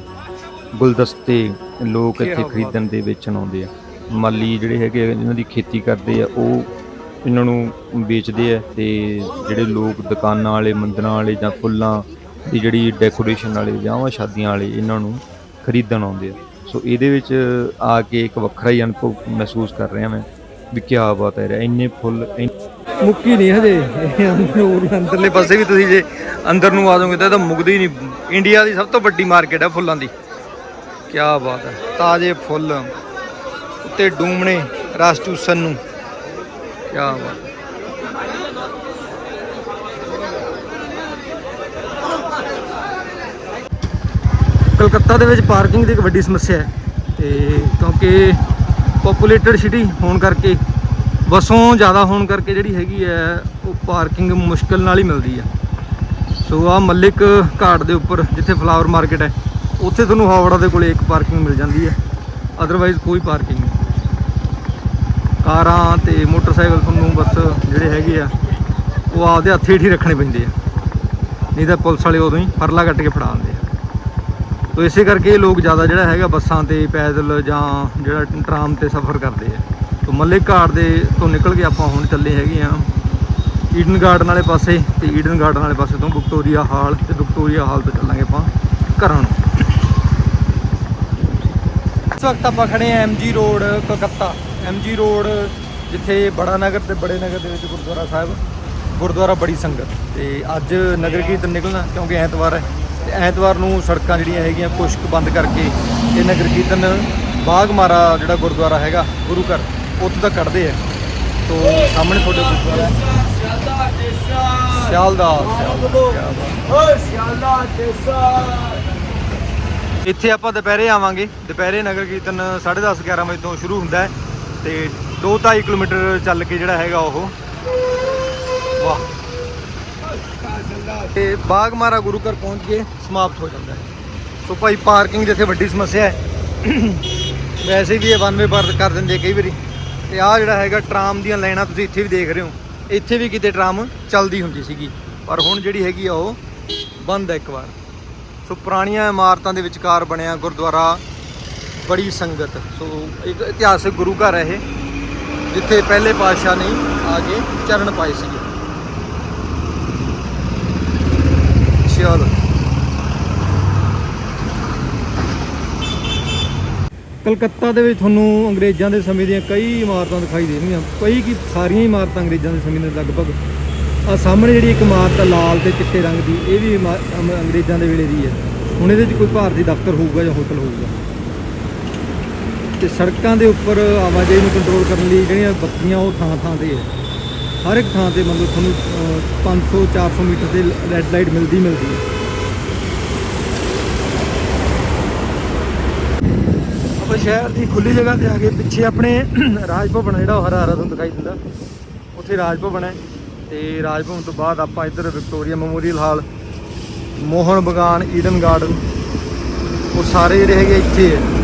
S2: ਗੁਲਦਸਤੇ ਲੋਕ ਇੱਥੇ ਖਰੀਦਣ ਦੇ ਵੇਚਣ ਆਉਂਦੇ ਆ। ਮਾਲੀ ਜਿਹੜੇ ਹੈਗੇ ਇਹਨਾਂ ਦੀ ਖੇਤੀ ਕਰਦੇ ਆ ਉਹ ਇਹਨਾਂ ਨੂੰ ਵੇਚਦੇ ਆ ਤੇ ਜਿਹੜੇ ਲੋਕ ਦੁਕਾਨਾਂ ਵਾਲੇ ਮੰਦਰਾਂ ਵਾਲੇ ਜਾਂ ਫੁੱਲਾਂ ਦੀ ਜਿਹੜੀ ਡੈਕੋਰੇਸ਼ਨ ਵਾਲੇ ਵਿਆਹਾਂ ਸ਼ਾਦੀਆਂ ਵਾਲੇ ਇਹਨਾਂ ਨੂੰ ਖਰੀਦਣ ਆਉਂਦੇ ਆ। ਸੋ ਇਹਦੇ ਵਿੱਚ ਆ ਕੇ ਇੱਕ ਵੱਖਰਾ ਹੀ ਅਨੁਭਵ ਮਹਿਸੂਸ ਕਰ ਰਿਹਾ ਮੈਂ ਵੀ ਕੀ ਬਾਤ ਹੈ ਇੰਨੇ ਫੁੱਲ
S1: ਮੁੱਕੀ ਨਹੀਂ ਹਜੇ।
S2: ਅੰਦਰਲੇ ਪਾਸੇ ਵੀ ਤੁਸੀਂ ਜੇ ਅੰਦਰ ਨੂੰ ਆ ਜਾਓਗੇ ਤਾਂ ਇਹ ਤਾਂ ਮੁੱਕਦੀ ਹੀ ਨਹੀਂ। ਇੰਡੀਆ ਦੀ ਸਭ ਤੋਂ ਵੱਡੀ ਮਾਰਕੀਟ ਹੈ ਫੁੱਲਾਂ ਦੀ। ਕੀ ਬਾਤ ਹੈ ਤਾਜ਼ੇ ਫੁੱਲ ਉੱਤੇ ਡੂਮਣੇ ਰਸ ਚੂਸਣ ਨੂੰ। ਕੀ ਬਾਤ।
S1: ਕਲਕੱਤਾ ਦੇ ਵਿੱਚ ਪਾਰਕਿੰਗ ਦੀ ਇੱਕ ਵੱਡੀ ਸਮੱਸਿਆ ਹੈ ਤੇ ਕਿਉਂਕਿ ਪੋਪੂਲੇਟਡ ਸਿਟੀ ਹੋਣ ਕਰਕੇ, ਬੱਸੋਂ ਜ਼ਿਆਦਾ ਹੋਣ ਕਰਕੇ ਜਿਹੜੀ ਹੈਗੀ ਹੈ, ਉਹ ਪਾਰਕਿੰਗ ਮੁਸ਼ਕਲ ਨਾਲ ਹੀ ਮਿਲਦੀ ਹੈ। ਸੋ ਆ ਮੱਲਿਕ ਘਾਟ ਦੇ ਉੱਪਰ ਜਿੱਥੇ ਫਲਾਵਰ ਮਾਰਕੀਟ ਹੈ, ਉੱਥੇ ਤੁਹਾਨੂੰ ਹਾਵੜਾ ਦੇ ਕੋਲੇ ਇੱਕ ਪਾਰਕਿੰਗ ਮਿਲ ਜਾਂਦੀ ਹੈ। ਅਦਰਵਾਈਜ਼ ਕੋਈ ਪਾਰਕਿੰਗ ਕਾਰਾਂ ਤੇ ਮੋਟਰਸਾਈਕਲ ਤੁਹਾਨੂੰ ਬਸ ਜਿਹੜੇ ਹੈਗੇ ਆ, ਉਹ ਆਪਦੇ ਹੱਥੇ ਹੀ ਰੱਖਣੇ ਪੈਂਦੇ ਆ। ਨਹੀਂ ਤਾਂ ਪੁਲਿਸ ਵਾਲੇ ਉਦੋਂ ਹੀ ਫਰਲਾ ਕੱਟ ਕੇ ਫੜਾ ਦਿੰਦੇ ਆ। ਤੋ ਇਸੇ ਕਰਕੇ ਲੋਕ ਜ਼ਿਆਦਾ ਜਿਹੜਾ ਹੈਗਾ ਬੱਸਾਂ ਤੇ ਪੈਦਲ ਜਾਂ ਜਿਹੜਾ ਟਰਾਮ ਤੇ ਸਫ਼ਰ ਕਰਦੇ ਆ। ਤੋ ਮੱਲਿਕ ਘਾਟ ਦੇ ਤੋਂ ਨਿਕਲ ਕੇ ਆਪਾਂ ਹੁਣ ਚੱਲੇ ਹੈਗੇ ਆ। ਈਡਨ ਗਾਰਡਨ ਵਾਲੇ ਪਾਸੇ ਤੇ ਈਡਨ ਗਾਰਡਨ ਵਾਲੇ ਪਾਸੇ ਤੋਂ ਵਿਕਟੋਰੀਆ ਹਾਲ ਤੇ ਵਿਕਟੋਰੀਆ ਹਾਲ ਤੋਂ ਚੱਲਾਂਗੇ ਆਪਾਂ ਘਰਾਂ ਨੂੰ। ਇਸ ਵਕਤ ਆਪਾਂ ਖੜੇ ਆ MG road, Calcutta. MG road ਜਿੱਥੇ ਬੜਾ ਨਗਰ ਤੇ ਬੜੇ ਨਗਰ ਦੇ ਵਿੱਚ ਗੁਰਦੁਆਰਾ ਸਾਹਿਬ ਗੁਰਦੁਆਰਾ ਬੜੀ ਸੰਗਤ। ਤੇ ਅੱਜ ਨਗਰ ਕੀਰਤਨ ਨਿਕਲਣਾ ਕਿਉਂਕਿ ਐਤਵਾਰ ਹੈ। ਤੇ ਐਤਵਾਰ ਨੂੰ ਸੜਕਾਂ ਜਿਹੜੀਆਂ ਹੈਗੀਆਂ ਕੁਛ ਕੁ ਬੰਦ ਕਰਕੇ ਇਹ ਨਗਰ ਕੀਰਤਨ ਬਾਗ ਮਾਰਾ ਜਿਹੜਾ ਗੁਰਦੁਆਰਾ ਹੈਗਾ ਗੁਰੂ ਘਰ ਉੱਥੇ ਤੱਕ ਕੱਢਦੇ ਆ। ਸੋ ਸਾਹਮਣੇ ਤੁਹਾਡੇ ਗੁਰਦੁਆਰਾ। ਸਿਆਲਦਾ ਇੱਥੇ ਆਪਾਂ ਦੁਪਹਿਰੇ ਆਵਾਂਗੇ। ਦੁਪਹਿਰੇ ਨਗਰ ਕੀਰਤਨ 10:30 11 ਵਜੇ ਤੋਂ ਸ਼ੁਰੂ ਹੁੰਦਾ ਹੈ। ਤੇ 2-2.5 ਕਿਲੋਮੀਟਰ ਚੱਲ ਕੇ ਜਿਹੜਾ ਹੈਗਾ ਉਹ। ਵਾਹ। ਤੇ ਬਾਗ ਮਾਰਾ ਗੁਰੂ ਘਰ ਪਹੁੰਚ ਕੇ ਸਮਾਪਤ ਹੋ ਜਾਂਦਾ ਹੈ। ਸੋ ਭਾਈ ਪਾਰਕਿੰਗ ਜਿੱਥੇ ਵੱਡੀ ਸਮੱਸਿਆ ਹੈ। ਵੈਸੇ ਵੀ ਇਹ ਵਨਵੇ ਪਰ ਕਰ ਦਿੰਦੇ ਕਈ ਵਾਰੀ। ਤੇ ਆਹ ਜਿਹੜਾ ਹੈਗਾ ਟਰਾਮ ਦੀਆਂ ਲਾਈਨਾਂ ਤੁਸੀਂ ਇੱਥੇ ਵੀ ਦੇਖ ਰਹੇ ਹੋ। ਇੱਥੇ ਵੀ ਕਿਤੇ ਟਰਾਮ ਚੱਲਦੀ ਹੁੰਦੀ ਸੀਗੀ। ਪਰ ਹੁਣ ਜਿਹੜੀ ਹੈਗੀ ਆ ਉਹ ਬੰਦ ਹੈ ਇੱਕ ਵਾਰ। ਸੋ ਪੁਰਾਣੀਆਂ ਇਮਾਰਤਾਂ ਦੇ ਵਿਚਕਾਰ ਬਣਿਆ ਗੁਰਦੁਆਰਾ ਬੜੀ ਸੰਗਤ। ਸੋ ਇੱਕ ਇਤਿਹਾਸਕ ਗੁਰੂ ਘਰ ਹੈ ਇਹ, ਜਿੱਥੇ ਪਹਿਲੇ ਪਾਤਸ਼ਾਹ ਨੇ ਆ ਕੇ ਚਰਨ ਪਾਏ ਸੀਗੇ। ਚਲੋ। ਕਲਕੱਤਾ ਦੇ ਵਿੱਚ ਤੁਹਾਨੂੰ ਅੰਗਰੇਜ਼ਾਂ ਦੇ ਸਮੇਂ ਦੀਆਂ ਕਈ ਇਮਾਰਤਾਂ ਦਿਖਾਈ ਦੇਣਗੀਆਂ ਕਈ ਕੀ ਸਾਰੀਆਂ ਇਮਾਰਤਾਂ ਅੰਗਰੇਜ਼ਾਂ ਦੇ ਸਮੇਂ ਦੇ ਲਗਭਗ। ਆ ਸਾਹਮਣੇ ਜਿਹੜੀ ਇੱਕ ਇਮਾਰਤ ਆ ਲਾਲ ਤੇ ਚਿੱਟੇ ਰੰਗ ਦੀ, ਇਹ ਵੀ ਇਮਾ- ਅਮ- ਅੰਗਰੇਜ਼ਾਂ ਦੇ ਵੇਲੇ ਦੀ ਹੈ। ਹੁਣ ਇਹਦੇ ਵਿੱਚ ਕੋਈ ਭਾਰਤੀ ਦਫ਼ਤਰ ਹੋਊਗਾ ਜਾਂ ਹੋਟਲ ਹੋਊਗਾ। ਤੇ ਸੜਕਾਂ ਦੇ ਉੱਪਰ ਆਵਾਜਾਈ ਨੂੰ ਕੰਟਰੋਲ ਕਰਨ ਲਈ ਜਿਹੜੀਆਂ ਬੱਤੀਆਂ ਉਹ ਥਾਂ ਥਾਂ ਤੇ ਹੈ। ਹਰ ਇੱਕ ਥਾਂ ਤੇ ਮਤਲਬ ਤੁਹਾਨੂੰ ਅਹ, 500 400 ਮੀਟਰ ਤੇ ਰੈੱਡ ਲਾਈਟ ਮਿਲਦੀ ਮਿਲਦੀ ਹੈ। ਆਪਾਂ ਸ਼ਹਿਰ ਦੀ ਖੁੱਲੀ ਜਗ੍ਹਾ ਤੇ ਆ ਕੇ ਪਿੱਛੇ ਆਪਣੇ ਰਾਜ ਭਵਨ ਆ ਜਿਹੜਾ ਉਹ ਹਰਾ ਹਰਾ ਤੁਹਾਨੂੰ ਦਿਖਾਈ ਦਿੰਦਾ। ਉੱਥੇ ਰਾਜ ਭਵਨ ਹੈ ਤੇ ਰਾਜ ਭਵਨ ਤੋਂ ਬਾਅਦ ਆਪਾਂ ਇੱਧਰ Victoria Memorial Hall Mohan Bagan Eden Garden ਉਹ ਸਾਰੇ ਜਿਹੜੇ ਹੈਗੇ ਇੱਥੇ ਹੈ।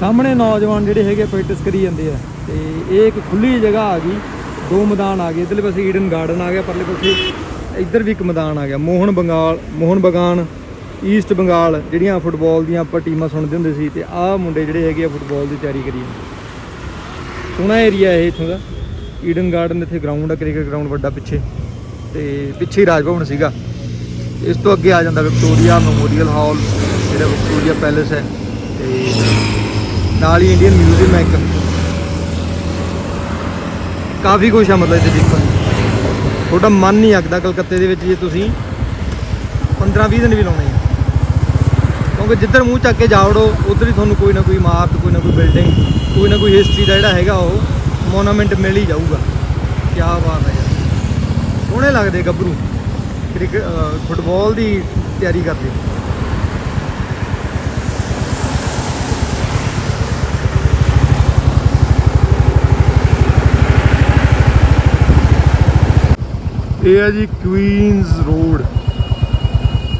S1: ਸਾਹਮਣੇ ਨੌਜਵਾਨ ਜਿਹੜੇ ਹੈਗੇ ਪ੍ਰੈਕਟਿਸ ਕਰੀ ਜਾਂਦੇ ਆ। ਤੇ ਇਹ ਇੱਕ ਖੁੱਲੀ ਜਗ੍ਹਾ ਆ ਗਈ। ਦੋ ਮੈਦਾਨ ਆ ਗਏ। ਇਧਰਲੇ ਪਾਸੇ ਈਡਨ ਗਾਰਡਨ ਆ ਗਿਆ, ਪਰਲੇ ਪਾਸੇ ਇੱਧਰ ਵੀ ਇੱਕ ਮੈਦਾਨ ਆ ਗਿਆ। ਮੋਹਨ ਬੰਗਾਲ, ਮੋਹਨ ਬਗਾਨ ਈਸਟ ਬੰਗਾਲ ਜਿਹੜੀਆਂ ਫੁੱਟਬਾਲ ਦੀਆਂ ਆਪਾਂ ਟੀਮਾਂ ਸੁਣਦੇ ਹੁੰਦੇ ਸੀ ਤੇ ਆਹ ਮੁੰਡੇ ਜਿਹੜੇ ਹੈਗੇ ਆ ਫੁੱਟਬਾਲ ਦੀ ਤਿਆਰੀ ਕਰੀ ਜਾਂਦੇ। ਸੋਹਣਾ ਏਰੀਆ ਇਹ ਇੱਥੋਂ ਦਾ। ਈਡਨ ਗਾਰਡਨ ਇੱਥੇ ਗਰਾਊਂਡ ਆ, ਕ੍ਰਿਕਟ ਗਰਾਊਂਡ ਵੱਡਾ ਪਿੱਛੇ। ਤੇ ਪਿੱਛੇ ਰਾਜ ਭਵਨ ਸੀਗਾ।
S2: ਇਸ ਤੋਂ ਅੱਗੇ ਆ ਜਾਂਦਾ ਵਿਕਟੋਰੀਆ ਮੈਮੋਰੀਅਲ ਹਾਲ ਜਿਹੜਾ ਵਿਕਟੋਰੀਆ ਪੈਲੇਸ ਹੈ। ਤੇ ਨਾਲ ਹੀ ਇੰਡੀਅਨ ਮਿਊਜ਼ੀਅਮ ਹੈ ਇੱਕ। ਕਾਫੀ ਕੁਛ ਆ ਮਤਲਬ ਇੱਥੇ ਦੇਖਣ ਤੁਹਾਡਾ ਮਨ ਨਹੀਂ ਅੱਕਦਾ ਕਲਕੱਤੇ ਦੇ ਵਿੱਚ ਜੇ ਤੁਸੀਂ 15-20 ਦਿਨ ਵੀ ਲਾਉਣੇ ਆ। ਕਿਉਂਕਿ ਜਿੱਧਰ ਮੂੰਹ ਚੱਕ ਕੇ ਜਾਵੜੋ ਉਧਰ ਹੀ ਤੁਹਾਨੂੰ ਕੋਈ ਨਾ ਕੋਈ ਇਮਾਰਤ, ਕੋਈ ਨਾ ਕੋਈ ਬਿਲਡਿੰਗ ਕੋਈ ਨਾ ਕੋਈ ਹਿਸਟਰੀ ਦਾ ਜਿਹੜਾ ਹੈਗਾ ਉਹ ਮੋਨੂਮੈਂਟ ਮਿਲ ਹੀ ਜਾਊਗਾ। ਕੀ ਬਾਤ ਹੈ ਯਾਰ। ਸੋਹਣੇ ਲੱਗਦੇ ਗੱਭਰੂ। ਕ੍ਰਿਕਟ ਫੁੱਟਬਾਲ ਦੀ ਤਿਆਰੀ ਕਰਦੇ ਇਹ ਹੈ ਜੀ ਕੁਈਨਸ ਰੋਡ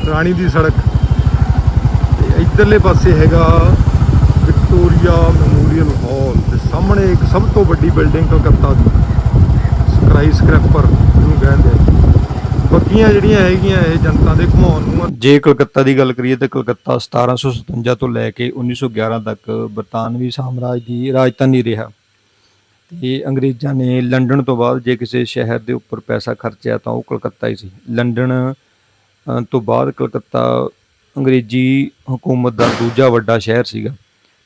S2: ਰਾਣੀ ਦੀ ਸੜਕ। ਤੇ ਇਧਰਲੇ ਪਾਸੇ ਹੈਗਾ ਵਿਕਟੋਰੀਆ ਮੈਮੋਰੀਅਲ ਹਾਲ ਤੇ ਸਾਹਮਣੇ ਇੱਕ ਸਭ ਤੋਂ ਵੱਡੀ ਬਿਲਡਿੰਗ ਕਲਕੱਤਾ ਦੀ ਸਕਾਈ ਸਕ੍ਰੈਪਰ ਜਿਹਨੂੰ ਕਹਿੰਦੇ ਬੱਕੀਆਂ ਜਿਹੜੀਆਂ ਹੈਗੀਆਂ ਇਹ ਜਨਤਾ ਦੇ ਘੁਮਾਉਣ ਨੂੰ ਆ। ਜੇ ਕਲਕੱਤਾ ਦੀ ਗੱਲ ਕਰੀਏ ਤਾਂ ਕਲਕੱਤਾ 1757 ਤੋਂ ਲੈ ਕੇ 1911 ਤੱਕ ਬਰਤਾਨਵੀ ਸਾਮਰਾਜ ਦੀ ਰਾਜਧਾਨੀ ਰਿਹਾ। ਤੇ ਅੰਗਰੇਜ਼ਾਂ ਨੇ ਲੰਡਨ ਤੋਂ ਬਾਅਦ ਜੇ ਕਿਸੇ ਸ਼ਹਿਰ ਦੇ ਉੱਪਰ ਪੈਸਾ ਖਰਚਿਆ ਤਾਂ ਉਹ ਕਲਕੱਤਾ ਹੀ ਸੀ। ਲੰਡਨ ਤੋਂ ਬਾਅਦ ਕਲਕੱਤਾ ਅੰਗਰੇਜ਼ੀ ਹਕੂਮਤ ਦਾ ਦੂਜਾ ਵੱਡਾ ਸ਼ਹਿਰ ਸੀਗਾ।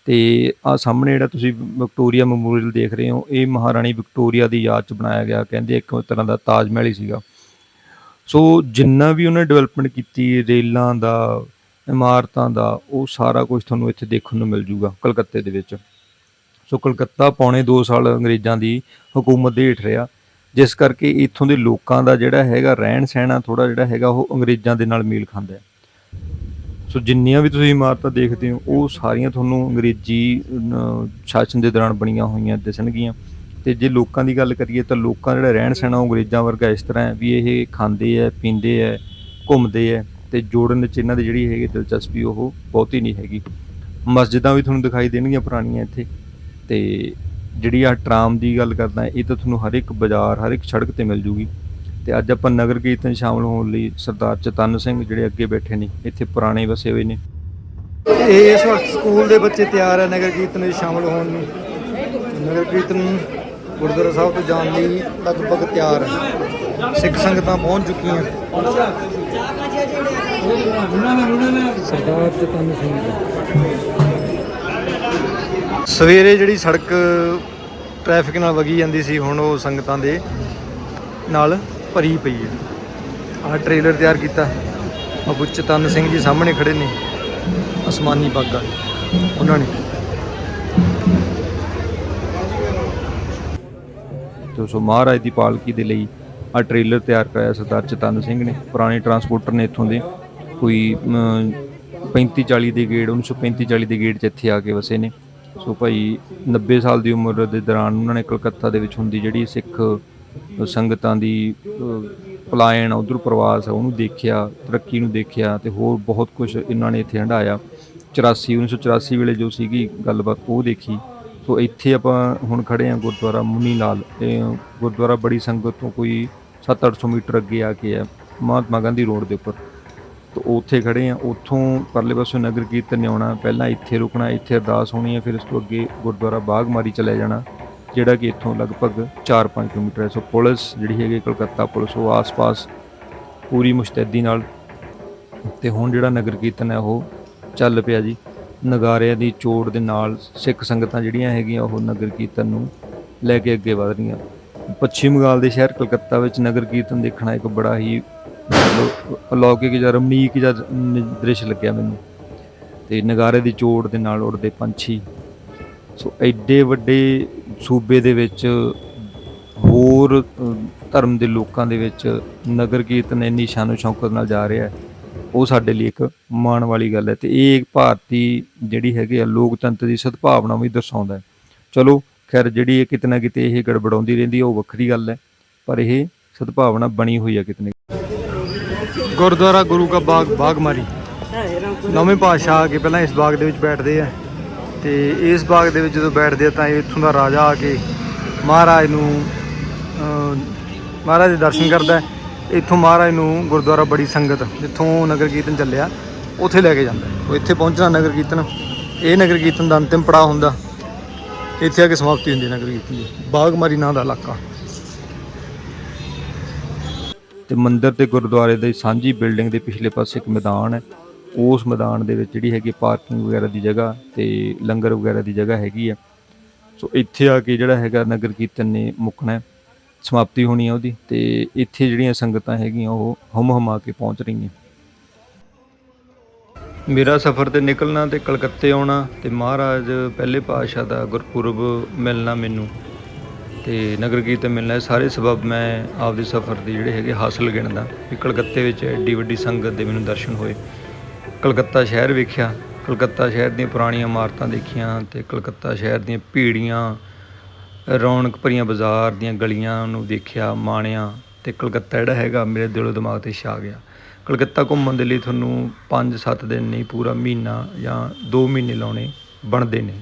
S2: ਤੇ ਆ ਸਾਹਮਣੇ ਜਿਹੜਾ ਤੁਸੀਂ ਵਿਕਟੋਰੀਆ ਮੈਮੋਰੀਅਲ ਦੇਖ ਰਹੇ ਹੋ, ਇਹ ਮਹਾਰਾਣੀ ਵਿਕਟੋਰੀਆ ਦੀ ਯਾਦ ਚ ਬਣਾਇਆ ਗਿਆ, ਕਹਿੰਦੇ ਇੱਕ ਤਰ੍ਹਾਂ ਦਾ ਤਾਜ ਮਹਿਲ ਹੀ ਸੀਗਾ। ਸੋ ਜਿੰਨਾ ਵੀ ਉਹਨੇ ਡਿਵੈਲਪਮੈਂਟ ਕੀਤੀ, ਰੇਲਾਂ ਦਾ, ਇਮਾਰਤਾਂ ਦਾ, ਉਹ ਸਾਰਾ ਕੁਝ ਤੁਹਾਨੂੰ ਇੱਥੇ ਦੇਖਣ ਨੂੰ ਮਿਲ ਜੂਗਾ ਕਲਕੱਤੇ ਦੇ ਵਿੱਚ। ਸੋ ਕਲਕੱਤਾ ਪੌਣੇ 2 ਸਾਲ ਅੰਗਰੇਜ਼ਾਂ ਦੀ ਹਕੂਮਤ ਦੇ ਹੇਠ ਰਿਹਾ। ਜਿਸ ਕਰਕੇ ਇੱਥੋਂ ਦੇ ਲੋਕਾਂ ਦਾ ਜਿਹੜਾ ਹੈਗਾ ਰਹਿਣ ਸਹਿਣਾ ਥੋੜਾ ਜਿਹੜਾ ਹੈਗਾ ਉਹ ਅੰਗਰੇਜ਼ਾਂ ਦੇ ਨਾਲ ਮੇਲ ਖਾਂਦਾ ਹੈ। ਸੋ ਜਿੰਨੀਆਂ ਵੀ ਤੁਸੀਂ ਇਮਾਰਤਾਂ ਦੇਖਦੇ ਹੋ, ਉਹ ਸਾਰੀਆਂ ਤੁਹਾਨੂੰ ਅੰਗਰੇਜ਼ੀ ਸ਼ਾਸਨ ਦੇ ਦੌਰਾਨ ਬਣੀਆਂ ਹੋਈਆਂ ਦਿਸਣਗੀਆਂ। ਤੇ ਜੇ ਲੋਕਾਂ ਦੀ ਗੱਲ ਕਰੀਏ ਤਾਂ ਲੋਕਾਂ ਦਾ ਜਿਹੜਾ ਰਹਿਣ ਸਹਿਣਾ ਉਹ ਅੰਗਰੇਜ਼ਾਂ ਵਰਗਾ ਇਸ ਤਰ੍ਹਾਂ ਹੈ ਵੀ ਇਹ ਖਾਂਦੇ ਹੈ, ਪੀਂਦੇ ਹੈ, ਘੁੰਮਦੇ ਹੈ ਤੇ ਜੋੜਨ ਚ ਇਹਨਾਂ ਦੀ ਜਿਹੜੀ ਹੈਗੀ ਦਿਲਚਸਪੀ ਉਹ ਬਹੁਤੀ ਨਹੀਂ ਹੈਗੀ। ਮਸਜਿਦਾਂ ਵੀ ਤੁਹਾਨੂੰ ਦਿਖਾਈ ਦੇਣਗੀਆਂ ਪੁਰਾਣੀਆਂ ਇੱਥੇ। ਤੇ ਜਿਹੜੀ ਆ ਟਰਾਮ ਦੀ ਗੱਲ ਕਰਦਾ ਇਹ ਤਾਂ ਤੁਹਾਨੂੰ ਹਰ ਇੱਕ ਬਾਜ਼ਾਰ ਹਰ ਇੱਕ ਸੜਕ ਤੇ ਮਿਲ ਜੂਗੀ। ਤੇ ਅੱਜ ਆਪਾਂ ਨਗਰ ਕੀਰਤਨ 'ਚ ਸ਼ਾਮਲ ਹੋਣ ਲਈ ਸਰਦਾਰ ਚਤਨ ਸਿੰਘ ਜਿਹੜੇ ਅੱਗੇ ਬੈਠੇ ਨੇ ਇੱਥੇ ਪੁਰਾਣੇ ਵਸੇ ਹੋਏ ਨੇ। ਇਹ ਇਸ ਵਕਤ ਸਕੂਲ ਦੇ ਬੱਚੇ ਤਿਆਰ ਹੈ ਨਗਰ ਕੀਰਤਨ ਵਿੱਚ ਸ਼ਾਮਲ ਹੋਣ ਨੂੰ ਨਗਰ ਕੀਰਤਨ ਗੁਰਦੁਆਰਾ ਸਾਹਿਬ ਤੋਂ ਜਾਣ ਲਈ ਲਗਭਗ ਤਿਆਰ ਹੈ ਸਿੱਖ ਸੰਗਤਾਂ ਪਹੁੰਚ ਚੁੱਕੀਆਂ। ਸਰਦਾਰ ਚਤਨ ਸਿੰਘ ਸਵੇਰੇ ਜਿਹੜੀ ਸੜਕ ਟ੍ਰੈਫਿਕ ਨਾਲ ਵਗੀ ਜਾਂਦੀ ਸੀ, ਹੁਣ ਉਹ ਸੰਗਤਾਂ ਦੇ ਨਾਲ ਭਰੀ ਪਈ ਹੈ। ਆਹ ਟ੍ਰੇਲਰ ਤਿਆਰ ਕੀਤਾ। ਬਾਬੂ ਚਤਨ ਸਿੰਘ ਜੀ ਸਾਹਮਣੇ ਖੜੇ ਨੇ, ਅਸਮਾਨੀ ਬਾਗਾ ਉਹਨਾਂ ਨੇ ਤੇ ਸੋ ਮਹਾਰਾਜ ਦੀ ਪਾਲਕੀ ਦੇ ਲਈ ਆ ਟ੍ਰੇਲਰ ਤਿਆਰ ਕਰਾਇਆ ਸਰਦਾਰ ਚਤਨ ਸਿੰਘ ਨੇ। ਪੁਰਾਣੇ ਟਰਾਂਸਪੋਰਟਰ ਨੇ ਇੱਥੋਂ ਦੇ। ਕੋਈ 35 40 ਦੇ ਗੇੜ 1935 40 ਦੇ ਗੇੜ 'ਚ ਇੱਥੇ ਆ ਕੇ ਵਸੇ ਨੇ। ਸੋ ਭਾਈ 90 ਸਾਲ ਦੀ ਉਮਰ ਦੇ ਦੌਰਾਨ ਉਹਨਾਂ ਨੇ ਕਲਕੱਤਾ ਦੇ ਵਿੱਚ ਹੁੰਦੀ ਜਿਹੜੀ ਸਿੱਖ ਸੰਗਤਾਂ ਦੀ ਅਹ, ਪਲਾਇਨ ਉਧਰ ਪ੍ਰਵਾਸ ਉਹਨੂੰ ਦੇਖਿਆ ਤਰੱਕੀ ਨੂੰ ਦੇਖਿਆ ਤੇ ਹੋਰ ਬਹੁਤ ਕੁਝ ਇਹਨਾਂ ਨੇ ਇੱਥੇ ਹੰਢਾਇਆ। 84 1984 ਵੇਲੇ ਜੋ ਸੀਗੀ ਗੱਲਬਾਤ ਉਹ ਦੇਖੀ। ਸੋ ਇੱਥੇ ਆਪਾਂ ਹੁਣ ਖੜੇ ਆ ਗੁਰਦੁਆਰਾ ਮੁਨੀ ਲਾਲ। ਇਹ ਗੁਰਦੁਆਰਾ ਬੜੀ ਸੰਗਤ ਤੋਂ ਕੋਈ 7-800 ਮੀਟਰ ਅੱਗੇ ਆ ਕੇ ਹੈ ਮਹਾਤਮਾ ਗਾਂਧੀ ਰੋਡ ਦੇ ਉੱਪਰ। ਤੋ ਉੱਥੇ ਖੜੇ ਆ। ਉੱਥੋਂ ਪਰਲੇ ਪਾਸੋਂ ਨਗਰ ਕੀਰਤਨ ਨੇ ਆਉਣਾ। ਪਹਿਲਾਂ ਇੱਥੇ ਰੁਕਣਾ, ਇੱਥੇ ਅਰਦਾਸ ਹੋਣੀ ਹੈ ਫਿਰ ਇਸ ਤੋਂ ਅੱਗੇ ਗੁਰਦੁਆਰਾ ਬਾਗਮਾਰੀ ਚਲੇ ਜਾਣਾ, ਜਿਹੜਾ ਕਿ ਇੱਥੋਂ ਲਗਭਗ 4-5 ਕਿਲੋਮੀਟਰ ਹੈ। ਸੋ ਪੁਲਿਸ ਜਿਹੜੀ ਹੈਗੀ ਕਲਕੱਤਾ ਪੁਲਿਸ, ਉਹ ਆਸ-ਪਾਸ ਪੂਰੀ ਮੁਸ਼ਤੈਦੀ ਨਾਲ ਤੇ ਹੁਣ ਜਿਹੜਾ ਨਗਰ ਕੀਰਤਨ ਹੈ, ਉਹ ਚੱਲ ਪਿਆ ਜੀ। ਨਗਾਰਿਆਂ ਦੀ ਚੋੜ ਦੇ ਨਾਲ ਸਿੱਖ ਸੰਗਤਾਂ ਜਿਹੜੀਆਂ ਹੈਗੀਆਂ, ਉਹ ਨਗਰ ਕੀਰਤਨ ਨੂੰ ਲੈ ਕੇ ਅੱਗੇ ਵਧ ਰਹੀਆਂ। ਪੱਛਮੀ ਬੰਗਾਲ ਦੇ ਸ਼ਹਿਰ ਕਲਕੱਤਾ ਵਿੱਚ ਨਗਰ ਕੀਰਤਨ ਦੇਖਣਾ ਇੱਕ ਬੜਾ ਹੀ ਅਲੌਕਿਕ ਜਾਂ ਰਮਣੀਕ ਜਾਂ ਦ੍ਰਿਸ਼ ਲੱਗਿਆ ਮੈਨੂੰ। ਤੇ ਨਗਾਰੇ ਦੀ ਚੋੜ ਦੇ ਨਾਲ ਉੜਦੇ ਪੰਛੀ। ਸੋ ਐਡੇ ਵੱਡੇ ਸੂਬੇ ਦੇ ਵਿੱਚ ਹੋਰ ਧਰਮ ਦੇ ਲੋਕਾਂ ਦੇ ਵਿੱਚ ਨਗਰ ਕੀਰਤਨ ਇੰਨੀ ਸ਼ਾਨੋ ਸ਼ੌਕਤ ਨਾਲ ਜਾ ਰਿਹਾ ਹੈ, ਉਹ ਸਾਡੇ ਲਈ ਇੱਕ ਮਾਣ ਵਾਲੀ ਗੱਲ ਹੈ। ਤੇ ਇਹ ਇੱਕ ਭਾਰਤੀ ਜਿਹੜੀ ਹੈਗੀ ਆ ਲੋਕਤੰਤਰ ਦੀ ਸਦਭਾਵਨਾ ਵੀ ਦਰਸਾਉਂਦਾ ਹੈ। ਚਲੋ, ਖੈਰ ਜਿਹੜੀ ਇਹ ਕਿਤੇ ਨਾ ਕਿਤੇ ਇਹ ਗੜਬੜਾਉਂਦੀ ਰਹਿੰਦੀ ਹੈ, ਉਹ ਵੱਖਰੀ ਗੱਲ ਹੈ, ਪਰ ਇਹ ਸਦਭਾਵਨਾ ਬਣੀ ਹੋਈ ਹੈ ਕਿਤੇ ਨਾ ਗੁਰਦੁਆਰਾ ਗੁਰੂ ਕਾ ਬਾਗ ਬਾਗਮਾਰੀ। ਨਵੇਂ ਪਾਤਸ਼ਾਹ ਆ ਕੇ ਪਹਿਲਾਂ ਇਸ ਬਾਗ ਦੇ ਵਿੱਚ ਬੈਠਦੇ ਆ। ਤੇ ਇਸ ਬਾਗ ਦੇ ਵਿੱਚ ਜਦੋਂ ਬੈਠਦੇ ਆ ਤਾਂ ਇੱਥੋਂ ਦਾ ਰਾਜਾ ਆ ਕੇ ਮਹਾਰਾਜ ਨੂੰ ਮਹਾਰਾਜ ਦੇ ਦਰਸ਼ਨ ਕਰਦਾ ਹੈ। ਇੱਥੋਂ ਮਹਾਰਾਜ ਨੂੰ ਗੁਰਦੁਆਰਾ ਬੜੀ ਸੰਗਤ, ਜਿੱਥੋਂ ਨਗਰ ਕੀਰਤਨ ਚੱਲਿਆ, ਉੱਥੇ ਲੈ ਕੇ ਜਾਂਦਾ ਉਹ ਇੱਥੇ ਪਹੁੰਚਣਾ ਨਗਰ ਕੀਰਤਨ। ਇਹ ਨਗਰ ਕੀਰਤਨ ਦਾ ਅੰਤਿਮ ਪੜਾਅ ਹੁੰਦਾ। ਇੱਥੇ ਆ ਕੇ ਸਮਾਪਤੀ ਹੁੰਦੀ ਨਗਰ ਕੀਰਤਨ ਦੀ। ਬਾਗਮਾਰੀ ਨਾਂ ਦਾ ਇਲਾਕਾ। ਤੇ ਤੇ ਮੰਦਿਰ ਤੇ ਗੁਰਦੁਆਰੇ ਦੇ ਸਾਂਝੀ ਬਿਲਡਿੰਗ ਦੇ ਪਿਛਲੇ ਪਾਸੇ ਇੱਕ ਮੈਦਾਨ ਹੈ। ਉਸ ਮੈਦਾਨ ਦੇ ਵਿੱਚ ਜਿਹੜੀ ਹੈਗੀ ਪਾਰਕਿੰਗ ਵਗੈਰਾ ਦੀ ਜਗ੍ਹਾ ਤੇ ਲੰਗਰ ਵਗੈਰਾ ਦੀ ਜਗ੍ਹਾ ਹੈਗੀ ਆ। ਸੋ ਇੱਥੇ ਆ ਕੇ ਜਿਹੜਾ ਹੈਗਾ ਨਗਰ ਕੀਰਤਨ ਨੇ ਮੁੱਕਣਾ ਸਮਾਪਤੀ ਹੋਣੀ ਹੈ ਉਹਦੀ ਤੇ ਇੱਥੇ ਜਿਹੜੀਆਂ ਸੰਗਤਾਂ ਹੈਗੀਆਂ ਉਹ ਹਮ ਹਮਾ ਕੇ ਪਹੁੰਚ ਰਹੀਆਂ। ਮੇਰਾ ਸਫ਼ਰ ਤੇ ਨਿਕਲਣਾ ਤੇ ਕਲਕੱਤੇ ਆਉਣਾ ਤੇ ਮਹਾਰਾਜ ਪਹਿਲੇ ਪਾਤਸ਼ਾਹ ਦਾ ਗੁਰਪੁਰਬ ਮਿਲਣਾ ਮੈਨੂੰ। ਤੇ ਨਗਰ ਕੀਰਤਨ ਮਿਲਣਾ ਸਾਰੇ ਸਬਬ ਮੈਂ ਆਪਦੇ ਸਫ਼ਰ ਦੇ ਜਿਹੜੇ ਹੈਗੇ ਹਾਸਲ ਗਿਣਦਾ। ਵੀ ਕਲਕੱਤੇ ਵਿੱਚ ਐਡੀ ਵੱਡੀ ਸੰਗਤ ਦੇ ਮੈਨੂੰ ਦਰਸ਼ਨ ਹੋਏ। ਕਲਕੱਤਾ ਸ਼ਹਿਰ ਵੇਖਿਆ। ਕਲਕੱਤਾ ਸ਼ਹਿਰ ਦੀਆਂ ਪੁਰਾਣੀਆਂ ਇਮਾਰਤਾਂ ਦੇਖੀਆਂ ਤੇ ਕਲਕੱਤਾ ਸ਼ਹਿਰ ਦੀਆਂ ਭੀੜੀਆਂ, ਰੌਣਕ ਭਰੀਆਂ ਬਾਜ਼ਾਰ ਦੀਆਂ ਗਲੀਆਂ ਨੂੰ ਦੇਖਿਆ, ਮਾਣਿਆ ਤੇ ਕਲਕੱਤਾ ਜਿਹੜਾ ਹੈਗਾ ਮੇਰੇ ਦਿਲੋਂ ਦਿਮਾਗ ਤੇ ਛਾ ਗਿਆ। ਕਲਕੱਤਾ ਘੁੰਮਣ ਦੇ ਲਈ ਤੁਹਾਨੂੰ 5-7 ਦਿਨ ਨਹੀਂ, ਪੂਰਾ ਮਹੀਨਾ ਜਾਂ 2 ਮਹੀਨੇ ਲਾਉਣੇ ਬਣਦੇ ਨੇ।